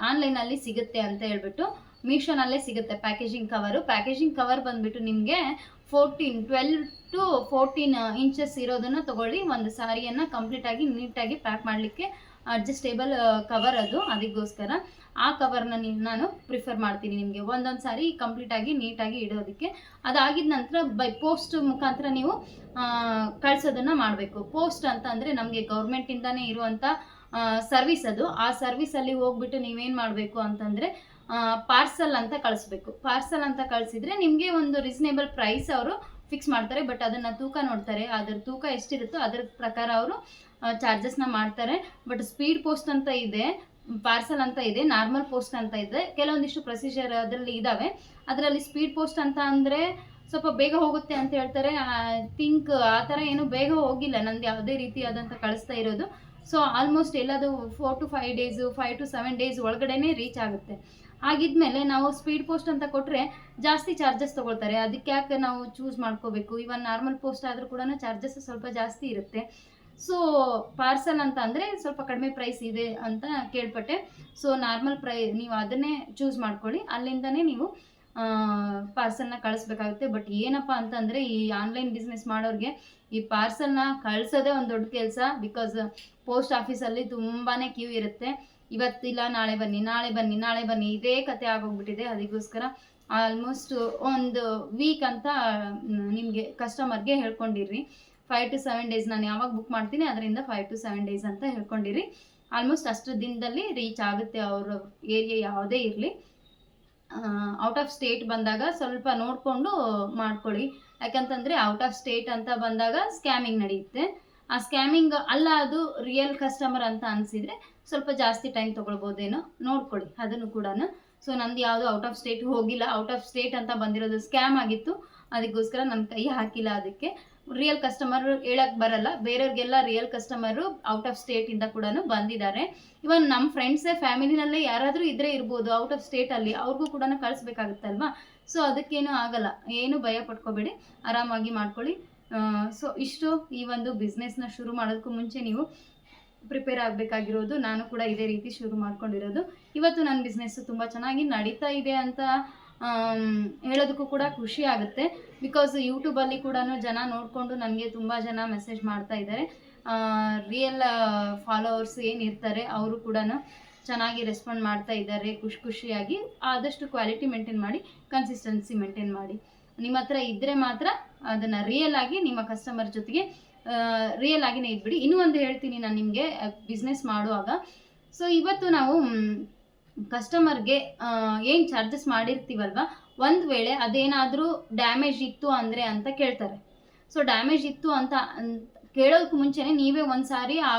ಆನ್ಲೈನಲ್ಲಿ ಸಿಗುತ್ತೆ ಅಂತ ಹೇಳ್ಬಿಟ್ಟು ಮೀಶೋನಲ್ಲೇ ಸಿಗುತ್ತೆ ಪ್ಯಾಕೇಜಿಂಗ್ ಕವರು ಪ್ಯಾಕೇಜಿಂಗ್ ಕವರ್ ಬಂದ್ಬಿಟ್ಟು ನಿಮಗೆ fourteen twelve to fourteen inches ಇರೋದನ್ನು ತೊಗೊಳ್ಳಿ. ಒಂದು ಸಾರಿಯನ್ನು ಕಂಪ್ಲೀಟಾಗಿ ನೀಟಾಗಿ ಪ್ಯಾಕ್ ಮಾಡಲಿಕ್ಕೆ ಅಡ್ಜಸ್ಟೇಬಲ್ ಕವರ್ ಅದು. ಅದಕ್ಕೋಸ್ಕರ ಆ ಕವರ್ನ ನಾನು ಪ್ರಿಫರ್ ಮಾಡ್ತೀನಿ ನಿಮಗೆ. ಒಂದೊಂದು ಸಾರಿ ಕಂಪ್ಲೀಟಾಗಿ ನೀಟಾಗಿ ಇಡೋದಕ್ಕೆ. ಅದಾಗಿದ ನಂತರ ಬೈ ಪೋಸ್ಟ್ ಮುಖಾಂತರ ನೀವು ಕಳಿಸೋದನ್ನು ಮಾಡಬೇಕು. ಪೋಸ್ಟ್ ಅಂತ ಅಂದರೆ ನಮಗೆ ಗೌರ್ಮೆಂಟಿಂದನೇ ಇರುವಂಥ ಸರ್ವಿಸ್ ಅದು. ಆ ಸರ್ವಿಸಲ್ಲಿ ಹೋಗ್ಬಿಟ್ಟು ನೀವೇನು ಮಾಡಬೇಕು ಅಂತಂದರೆ ಪಾರ್ಸಲ್ ಅಂತ ಕಳಿಸ್ಬೇಕು. ಪಾರ್ಸಲ್ ಅಂತ ಕಳಿಸಿದ್ರೆ ನಿಮಗೆ ಒಂದು ರೀಸನೇಬಲ್ ಪ್ರೈಸ್ ಅವರು ಫಿಕ್ಸ್ ಮಾಡ್ತಾರೆ. ಬಟ್ ಅದನ್ನು ತೂಕ ನೋಡ್ತಾರೆ. ಅದ್ರ ತೂಕ ಎಷ್ಟಿರುತ್ತೋ ಅದ್ರ ಪ್ರಕಾರ ಅವರು ಚಾರ್ಜಸ್ನ ಮಾಡ್ತಾರೆ. ಬಟ್ ಸ್ಪೀಡ್ ಪೋಸ್ಟ್ ಅಂತ ಇದೆ ಪಾರ್ಸಲ್ ಅಂತ ಇದೆ ನಾರ್ಮಲ್ ಪೋಸ್ಟ್ ಅಂತ ಇದೆ. ಕೆಲವೊಂದಿಷ್ಟು ಪ್ರೊಸೀಜರ್ ಅದರಲ್ಲಿ ಇದ್ದಾವೆ ಅದರಲ್ಲಿ ಸ್ಪೀಡ್ ಪೋಸ್ಟ್ ಅಂತ ಅಂದರೆ ಸ್ವಲ್ಪ ಬೇಗ ಹೋಗುತ್ತೆ ಅಂತ ಹೇಳ್ತಾರೆ. ಥಿಂಕ್ ಆ ಥರ ಏನು ಬೇಗ ಹೋಗಿಲ್ಲ. ನಂದು ಯಾವುದೇ ರೀತಿಯಾದಂಥ ಕಳಿಸ್ತಾ ಇರೋದು. ಸೊ ಆಲ್ಮೋಸ್ಟ್ ಎಲ್ಲದು four to five days five to seven days ಒಳಗಡೆನೇ reach ಆಗುತ್ತೆ. ಆಗಿದ್ಮೇಲೆ ನಾವು ಸ್ಪೀಡ್ ಪೋಸ್ಟ್ ಅಂತ ಕೊಟ್ಟರೆ ಜಾಸ್ತಿ ಚಾರ್ಜಸ್ ತೊಗೊಳ್ತಾರೆ. ಅದಕ್ಕೆ ಯಾಕೆ ನಾವು ಚೂಸ್ ಮಾಡ್ಕೋಬೇಕು? ಇವನ್ ನಾರ್ಮಲ್ ಪೋಸ್ಟ್ ಆದರೂ ಕೂಡ ಚಾರ್ಜಸ್ ಸ್ವಲ್ಪ ಜಾಸ್ತಿ ಇರುತ್ತೆ. ಸೊ ಪಾರ್ಸಲ್ ಅಂತ ಅಂದರೆ ಸ್ವಲ್ಪ ಕಡಿಮೆ ಪ್ರೈಸ್ ಇದೆ ಅಂತ ಕೇಳ್ಪಟ್ಟೆ. ಸೊ ನಾರ್ಮಲ್ ಪ್ರೈ ನೀವು ಅದನ್ನೇ ಚೂಸ್ ಮಾಡ್ಕೊಳ್ಳಿ. ಅಲ್ಲಿಂದನೇ ನೀವು ಪಾರ್ಸಲ್ನ ಕಳಿಸ್ಬೇಕಾಗುತ್ತೆ. ಬಟ್ ಏನಪ್ಪ ಅಂತಂದರೆ ಈ ಆನ್ಲೈನ್ ಬಿಸ್ನೆಸ್ ಮಾಡೋರಿಗೆ ಈ ಪಾರ್ಸಲ್ನ ಕಳಿಸೋದೇ ಒಂದು ದೊಡ್ಡ ಕೆಲಸ ಬಿಕಾಸ್ ಪೋಸ್ಟ್ ಆಫೀಸಲ್ಲಿ ತುಂಬಾ ಕ್ಯೂ ಇರುತ್ತೆ. ಇವತ್ತಿಲ್ಲ, ನಾಳೆ ಬನ್ನಿ ನಾಳೆ ಬನ್ನಿ ನಾಳೆ ಬನ್ನಿ, ಇದೇ ಕತೆ ಆಗೋಗ್ಬಿಟ್ಟಿದೆ. ಅದಕ್ಕೋಸ್ಕರ ಆಲ್ಮೋಸ್ಟ್ ಒಂದು ವೀಕ್ ಅಂತ ನಿಮಗೆ ಕಸ್ಟಮರ್ಗೆ ಹೇಳ್ಕೊಂಡಿರ್ರಿ. ಫೈವ್ ಟು ಸೆವೆನ್ ಡೇಸ್ ನಾನು ಯಾವಾಗ ಬುಕ್ ಮಾಡ್ತೀನಿ, ಅದರಿಂದ ಫೈವ್ ಟು ಸೆವೆನ್ ಡೇಸ್ ಅಂತ ಹೇಳ್ಕೊಂಡಿರಿ ಆಲ್ಮೋಸ್ಟ್ ಅಷ್ಟು ದಿನದಲ್ಲಿ ರೀಚ್ ಆಗುತ್ತೆ ಅವ್ರ ಏರಿಯಾ ಯಾವುದೇ ಇರಲಿ. ಔಟ್ ಆಫ್ ಸ್ಟೇಟ್ ಬಂದಾಗ ಸ್ವಲ್ಪ ನೋಡಿಕೊಂಡು ಮಾಡ್ಕೊಳ್ಳಿ. ಯಾಕಂತಂದರೆ ಔಟ್ ಆಫ್ ಸ್ಟೇಟ್ ಅಂತ ಬಂದಾಗ ಸ್ಕ್ಯಾಮಿಂಗ್ ನಡೆಯುತ್ತೆ. ಆ ಸ್ಕ್ಯಾಮಿಂಗ್ ಅಲ್ಲ, ಅದು ರಿಯಲ್ ಕಸ್ಟಮರ್ ಅಂತ ಅನಿಸಿದರೆ ಸ್ವಲ್ಪ ಜಾಸ್ತಿ ಟೈಮ್ ತೊಗೊಳ್ಬೋದೇನೋ ನೋಡ್ಕೊಳ್ಳಿ, ಅದನ್ನು ಕೂಡ ಸೊ ನಂದು ಯಾವುದು ಔಟ್ ಆಫ್ ಸ್ಟೇಟ್ ಹೋಗಿಲ್ಲ. ಔಟ್ ಆಫ್ ಸ್ಟೇಟ್ ಅಂತ ಬಂದಿರೋದು ಸ್ಕ್ಯಾಮ್ ಆಗಿತ್ತು. ಅದಕ್ಕೋಸ್ಕರ ನನ್ನ ಕೈ ಹಾಕಿಲ್ಲ ಅದಕ್ಕೆ. ರಿಯಲ್ ಕಸ್ಟಮರ್ ಹೇಳಕ್ ಬರಲ್ಲ. ಬೇರೆಯವ್ರಿಗೆಲ್ಲ real customer out of state ಇಂದ ಕೂಡ ಬಂದಿದ್ದಾರೆ. ಇವನ್ ನಮ್ಮ ಫ್ರೆಂಡ್ಸ್ ಫ್ಯಾಮಿಲಿನಲ್ಲೇ ಯಾರಾದರೂ ಇದ್ರೆ ಇರ್ಬೋದು ಔಟ್ ಆಫ್ ಸ್ಟೇಟ್ ಅಲ್ಲಿ. ಅವ್ರಿಗೂ ಕೂಡ ಕಳಿಸ್ಬೇಕಾಗುತ್ತಲ್ವಾ? ಸೊ ಅದಕ್ಕೇನು ಆಗಲ್ಲ. ಏನು ಭಯ ಪಡ್ಕೋಬೇಡಿ ಆರಾಮಾಗಿ ಮಾಡ್ಕೊಳ್ಳಿ. ಸೊ ಇಷ್ಟು ಈ ಒಂದು ಬಿಸ್ನೆಸ್ನ ಶುರು ಮಾಡೋದಕ್ಕೂ ಮುಂಚೆ ನೀವು ಪ್ರಿಪೇರ್ ಆಗಬೇಕಾಗಿರೋದು. ನಾನು ಕೂಡ ಇದೇ ರೀತಿ ಶುರು ಮಾಡ್ಕೊಂಡಿರೋದು. ಇವತ್ತು ನನ್ನ ಬಿಸ್ನೆಸ್ ತುಂಬ ಚೆನ್ನಾಗಿ ನಡೀತಾ ಇದೆ ಅಂತ ಹೇಳೋದಕ್ಕೂ ಕೂಡ ಖುಷಿ ಆಗುತ್ತೆ. ಬಿಕಾಸ್ ಯೂಟ್ಯೂಬಲ್ಲಿ ಕೂಡ ಜನ ನೋಡಿಕೊಂಡು ನನಗೆ ತುಂಬ ಜನ ಮೆಸೇಜ್ ಮಾಡ್ತಾ ಇದ್ದಾರೆ. ರಿಯಲ್ ಫಾಲೋವರ್ಸ್ ಏನಿರ್ತಾರೆ ಅವರು ಕೂಡ ಚೆನ್ನಾಗಿ ರೆಸ್ಪಾಂಡ್ ಮಾಡ್ತಾ ಇದ್ದಾರೆ, ಖುಷಿ ಖುಷಿಯಾಗಿ. ಆದಷ್ಟು ಕ್ವಾಲಿಟಿ ಮೇಂಟೈನ್ ಮಾಡಿ ಕನ್ಸಿಸ್ಟೆನ್ಸಿ ಮೇಂಟೈನ್ ಮಾಡಿ. ನಿಮ್ಮ ಹತ್ರ ಇದ್ದರೆ ಮಾತ್ರ ಅದನ್ನು ರಿಯಲ್ ಆಗಿ ನಿಮ್ಮ ಕಸ್ಟಮರ್ ಜೊತೆಗೆ ರಿಯಲ್ ಆಗಿನೇ ಇದ್ಬಿಡಿ. ಇನ್ನೂ ಒಂದು ಹೇಳ್ತೀನಿ ನಾನು ನಿಮಗೆ ಬಿಸ್ನೆಸ್ ಮಾಡುವಾಗ. ಸೊ ಇವತ್ತು ನಾವು ಕಸ್ಟಮರ್ಗೆ ಏನು ಚಾರ್ಜಸ್ ಮಾಡಿರ್ತೀವಲ್ವ ಒಂದು ವೇಳೆ ಅದೇನಾದರೂ ಡ್ಯಾಮೇಜ್ ಇತ್ತು ಅಂದರೆ ಅಂತ ಕೇಳ್ತಾರೆ. ಸೊ ಡ್ಯಾಮೇಜ್ ಇತ್ತು ಅಂತ ಕೇಳೋದಕ್ಕೆ ಮುಂಚೆನೇ ನೀವೇ ಒಂದು ಸಾರಿ ಆ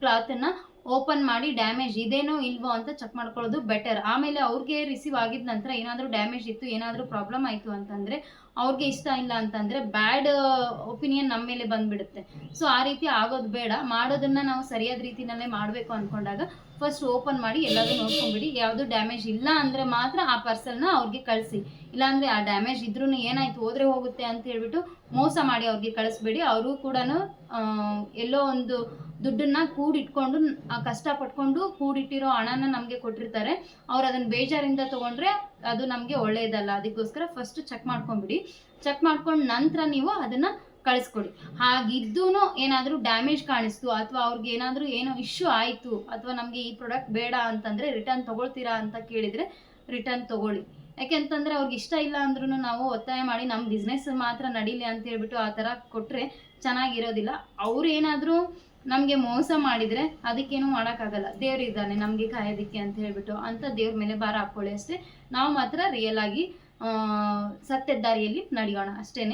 ಕ್ಲಾತನ್ನು ಓಪನ್ ಮಾಡಿ ಡ್ಯಾಮೇಜ್ ಇದೇನೋ ಇಲ್ವೋ ಅಂತ ಚೆಕ್ ಮಾಡ್ಕೊಳ್ಳೋದು ಬೆಟರ್ ಆಮೇಲೆ ಅವ್ರಿಗೆ ರಿಸೀವ್ ಆಗಿದ ನಂತರ ಏನಾದರೂ ಡ್ಯಾಮೇಜ್ ಇತ್ತು, ಏನಾದರೂ ಪ್ರಾಬ್ಲಮ್ ಆಯಿತು ಅಂತಂದರೆ ಅವ್ರಿಗೆ ಇಷ್ಟ ಇಲ್ಲ ಅಂತಂದರೆ ಬ್ಯಾಡ್ ಒಪಿನಿಯನ್ ನಮ್ಮ ಮೇಲೆ ಬಂದ್ಬಿಡುತ್ತೆ. ಸೊ ಆ ರೀತಿ ಆಗೋದು ಬೇಡ. ಮಾಡೋದನ್ನು ನಾವು ಸರಿಯಾದ ರೀತಿನಲ್ಲೇ ಮಾಡಬೇಕು ಅಂದ್ಕೊಂಡಾಗ ಫಸ್ಟ್ ಓಪನ್ ಮಾಡಿ ಎಲ್ಲದೂ ನೋಡ್ಕೊಂಡ್ಬಿಡಿ ಯಾವುದು ಡ್ಯಾಮೇಜ್ ಇಲ್ಲ ಅಂದರೆ ಮಾತ್ರ ಆ ಪಾರ್ಸಲ್ನ ಅವ್ರಿಗೆ ಕಳಿಸಿ. ಇಲ್ಲಾಂದರೆ ಆ ಡ್ಯಾಮೇಜ್ ಇದ್ರೂ ಏನಾಯ್ತು, ಹೋದ್ರೆ ಹೋಗುತ್ತೆ ಅಂತ ಹೇಳ್ಬಿಟ್ಟು ಮೋಸ ಮಾಡಿ ಅವ್ರಿಗೆ ಕಳಿಸ್ಬೇಡಿ. ಅವರು ಕೂಡ ಎಲ್ಲೋ ಒಂದು ದುಡ್ಡನ್ನ ಕೂಡಿಟ್ಕೊಂಡು ಕಷ್ಟ ಕಷ್ಟಪಟ್ಕೊಂಡು ಕೂಡಿಟ್ಟಿರೋ ಹಣನ ನಮಗೆ ಕೊಟ್ಟಿರ್ತಾರೆ. ಅವ್ರು ಅದನ್ನು ಬೇಜಾರಿಂದ ತಗೊಂಡ್ರೆ ಅದು ನಮಗೆ ಒಳ್ಳೆಯದಲ್ಲ ಅದಕ್ಕೋಸ್ಕರ ಫಸ್ಟ್ ಚೆಕ್ ಮಾಡ್ಕೊಂಬಿಡಿ. ಚೆಕ್ ಮಾಡ್ಕೊಂಡು ನಂತರ ನೀವು ಅದನ್ನು ಕಳಿಸ್ಕೊಡಿ. ಹಾಗಿದ್ದೂ ಏನಾದರೂ ಡ್ಯಾಮೇಜ್ ಕಾಣಿಸ್ತು ಅಥವಾ ಅವ್ರಿಗೆ ಏನಾದರೂ ಏನೋ ಇಶ್ಯೂ ಆಯಿತು ಅಥವಾ ನಮಗೆ ಈ ಪ್ರಾಡಕ್ಟ್ ಬೇಡ ಅಂತಂದರೆ ರಿಟರ್ನ್ ತೊಗೊಳ್ತೀರಾ ಅಂತ ಕೇಳಿದರೆ ರಿಟರ್ನ್ ತೊಗೊಳ್ಳಿ. ಯಾಕೆಂತಂದರೆ ಅವ್ರಿಗೆ ಇಷ್ಟ ಇಲ್ಲ ಅಂದ್ರೂ ನಾವು ಒತ್ತಾಯ ಮಾಡಿ ನಮ್ಮ ಬಿಸ್ನೆಸ್ ಮಾತ್ರ ನಡೀಲಿ ಅಂತ ಹೇಳ್ಬಿಟ್ಟು ಆ ಥರ ಕೊಟ್ಟರೆ ಚೆನ್ನಾಗಿರೋದಿಲ್ಲ. ಅವ್ರು ಏನಾದರೂ ನಮಗೆ ಮೋಸ ಮಾಡಿದರೆ ಅದಕ್ಕೇನು ಮಾಡೋಕ್ಕಾಗಲ್ಲ. ದೇವ್ರು ಇದ್ದಾನೆ, ನಮಗೆ ಕಾಯೋದಕ್ಕೆ ಅಂತ ಹೇಳ್ಬಿಟ್ಟು ಅಂತ ದೇವ್ರ ಮೇಲೆ ಭಾರ ಹಾಕ್ಕೊಳ್ಳಿ ಅಷ್ಟೇ. ನಾವು ಮಾತ್ರ ರಿಯಲ್ ಆಗಿ ಸತ್ಯ ದಾರಿಯಲ್ಲಿ ನಡೆಯೋಣ ಅಷ್ಟೇ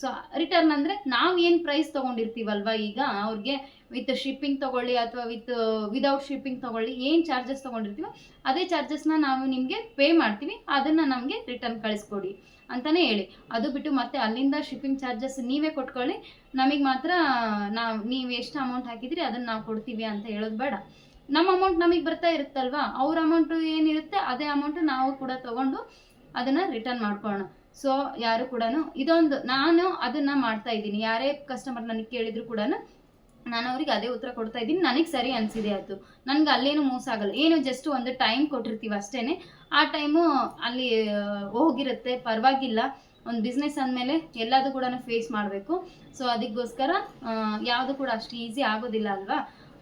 ಸೊ ರಿಟರ್ನ್ ಅಂದರೆ ನಾವು ಏನು ಪ್ರೈಸ್ ತೊಗೊಂಡಿರ್ತೀವಲ್ವ ಈಗ? ಅವ್ರಿಗೆ ವಿತ್ ಶಿಪ್ಪಿಂಗ್ ತೊಗೊಳ್ಳಿ ಅಥವಾ ವಿತ್ ವಿದೌಟ್ ಶಿಪ್ಪಿಂಗ್ ತೊಗೊಳ್ಳಿ ಏನು ಚಾರ್ಜಸ್ ತೊಗೊಂಡಿರ್ತೀವೋ, ಅದೇ ಚಾರ್ಜಸ್ನ ನಾವು ನಿಮಗೆ ಪೇ ಮಾಡ್ತೀವಿ. ಅದನ್ನು ನಮಗೆ ರಿಟರ್ನ್ ಕಳಿಸ್ಕೊಡಿ. ಅಂತಲೇ ಹೇಳಿ. ಅದು ಬಿಟ್ಟು ಮತ್ತೆ ಅಲ್ಲಿಂದ ಶಿಪ್ಪಿಂಗ್ ಚಾರ್ಜಸ್ ನೀವೇ ಕೊಟ್ಕೊಳ್ಳಿ. ನಮಗೆ ಮಾತ್ರ ನಾವು, ನೀವು ಎಷ್ಟು ಅಮೌಂಟ್ ಹಾಕಿದ್ರಿ ಅದನ್ನು ನಾವು ಕೊಡ್ತೀವಿ ಅಂತ ಹೇಳೋದು ಬೇಡ. ನಮ್ಮ ಅಮೌಂಟ್ ನಮಗೆ ಬರ್ತಾ ಇರುತ್ತಲ್ವಾ? ಅವ್ರ ಅಮೌಂಟು ಏನಿರುತ್ತೆ ಅದೇ ಅಮೌಂಟು ನಾವು ಕೂಡ ತೊಗೊಂಡು ಅದನ್ನು ರಿಟರ್ನ್ ಮಾಡ್ಕೊಳ್ಳೋಣ. ಸೊ ಯಾರು ಕೂಡ ಇದೊಂದು, ನಾನು ಅದನ್ನು ಮಾಡ್ತಾ ಇದ್ದೀನಿ. ಯಾರೇ ಕಸ್ಟಮರ್ ನನಗೆ ಕೇಳಿದ್ರು ಕೂಡ ನಾನು ಅವ್ರಿಗೆ ಅದೇ ಉತ್ತರ ಕೊಡ್ತಾ ಇದ್ದೀನಿ. ನನಗೆ ಸರಿ ಅನಿಸಿದೆ ಅದು. ನನಗೆ ಅಲ್ಲೇನು ಮೋಸ ಆಗಲ್ಲ. ಏನು ಜಸ್ಟ್ ಒಂದು ಟೈಮ್ ಕೊಟ್ಟಿರ್ತೀವಿ ಅಷ್ಟೇ ಆ ಟೈಮು ಅಲ್ಲಿ ಹೋಗಿರುತ್ತೆ. ಪರವಾಗಿಲ್ಲ. ಒಂದು ಬಿಸ್ನೆಸ್ ಅಂದಮೇಲೆ ಎಲ್ಲದೂ ಕೂಡ ಫೇಸ್ ಮಾಡಬೇಕು. ಸೊ ಅದಕ್ಕೋಸ್ಕರ ಯಾವುದು ಕೂಡ ಅಷ್ಟು ಈಸಿ ಆಗೋದಿಲ್ಲ ಅಲ್ವಾ?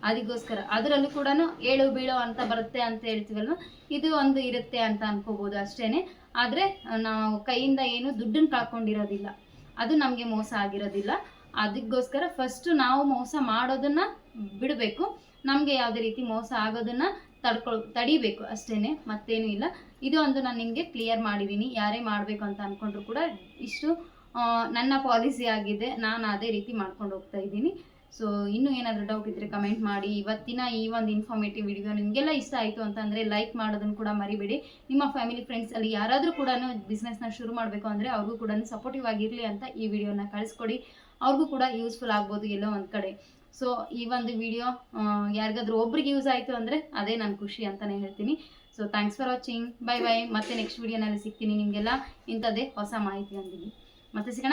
ಅದಕ್ಕೋಸ್ಕರ. ಅದರಲ್ಲೂ ಕೂಡ ಏಳು ಬೀಳೋ ಅಂತ ಬರುತ್ತೆ ಅಂತ ಹೇಳ್ತೀವಲ್ವ? ಇದು ಒಂದು ಇರುತ್ತೆ ಅಂತ ಅನ್ಕೋಬೋದು ಅಷ್ಟೇ ಆದರೆ, ನಾವು ಕೈಯಿಂದ ಏನು ದುಡ್ಡನ್ನು ಕಳ್ಕೊಂಡಿರೋದಿಲ್ಲ ಅದು ನಮಗೆ ಮೋಸ ಆಗಿರೋದಿಲ್ಲ. ಅದಕ್ಕೋಸ್ಕರ ಫಸ್ಟ್ ನಾವು ಮೋಸ ಮಾಡೋದನ್ನ ಬಿಡಬೇಕು. ನಮಗೆ ಯಾವುದೇ ರೀತಿ ಮೋಸ ಆಗೋದನ್ನ ತಡ್ಕೊಳ್, ತಡಿಬೇಕು ಅಷ್ಟೇ ಮತ್ತೇನು ಇಲ್ಲ. ಇದು ಒಂದು ನಾನು ನಿಮಗೆ ಕ್ಲಿಯರ್ ಮಾಡಿದ್ದೀನಿ ಯಾರೇ ಮಾಡಬೇಕು ಅಂತ ಅಂದ್ಕೊಂಡ್ರು ಕೂಡ ಇಷ್ಟು ನನ್ನ ಪಾಲಿಸಿ ಆಗಿದೆ. ನಾನು ಅದೇ ರೀತಿ ಮಾಡ್ಕೊಂಡು ಹೋಗ್ತಾ ಇದ್ದೀನಿ. ಸೊ ಇನ್ನೂ ಏನಾದರೂ ಡೌಟ್ ಇದ್ದರೆ ಕಮೆಂಟ್ ಮಾಡಿ. ಇವತ್ತಿನ ಈ ಒಂದು ಇನ್ಫಾರ್ಮೇಟಿವ್ ವಿಡಿಯೋ ನಿಮಗೆಲ್ಲ ಇಷ್ಟ ಆಯಿತು ಅಂತಂದರೆ ಲೈಕ್ ಮಾಡೋದನ್ನು ಕೂಡ ಮರಿಬೇಡಿ. ನಿಮ್ಮ ಫ್ಯಾಮಿಲಿ ಫ್ರೆಂಡ್ಸಲ್ಲಿ ಯಾರಾದರೂ ಕೂಡ ಬಿಸ್ನೆಸ್ನ ಶುರು ಮಾಡಬೇಕು ಅಂದರೆ ಅವ್ರಿಗೂ ಕೂಡ ಸಪೋರ್ಟಿವ್ ಆಗಿರಲಿ ಅಂತ ಈ ವಿಡಿಯೋನ ಕಳಿಸ್ಕೊಡಿ. ಅವ್ರಿಗೂ ಕೂಡ ಯೂಸ್ಫುಲ್ ಆಗ್ಬೋದು ಎಲ್ಲೋ ಒಂದು ಕಡೆ. ಸೊ ಈ ಒಂದು ವಿಡಿಯೋ ಯಾರಿಗಾದ್ರೂ ಒಬ್ರಿಗೆ ಯೂಸ್ ಆಯಿತು ಅಂದರೆ ಅದೇ ನಾನು ಖುಷಿ ಅಂತಲೇ ಹೇಳ್ತೀನಿ. So thanks for watching bye bye ಮತ್ತೆ ನೆಕ್ಸ್ಟ್ ವಿಡಿಯೋನಲ್ಲಿ ಸಿಗ್ತೀನಿ ನಿಮಗೆಲ್ಲ ಇಂಥದ್ದೇ ಹೊಸ ಮಾಹಿತಿ ಅಂದಿದ್ದೀನಿ ಮತ್ತೆ ಸಿಗೋಣ.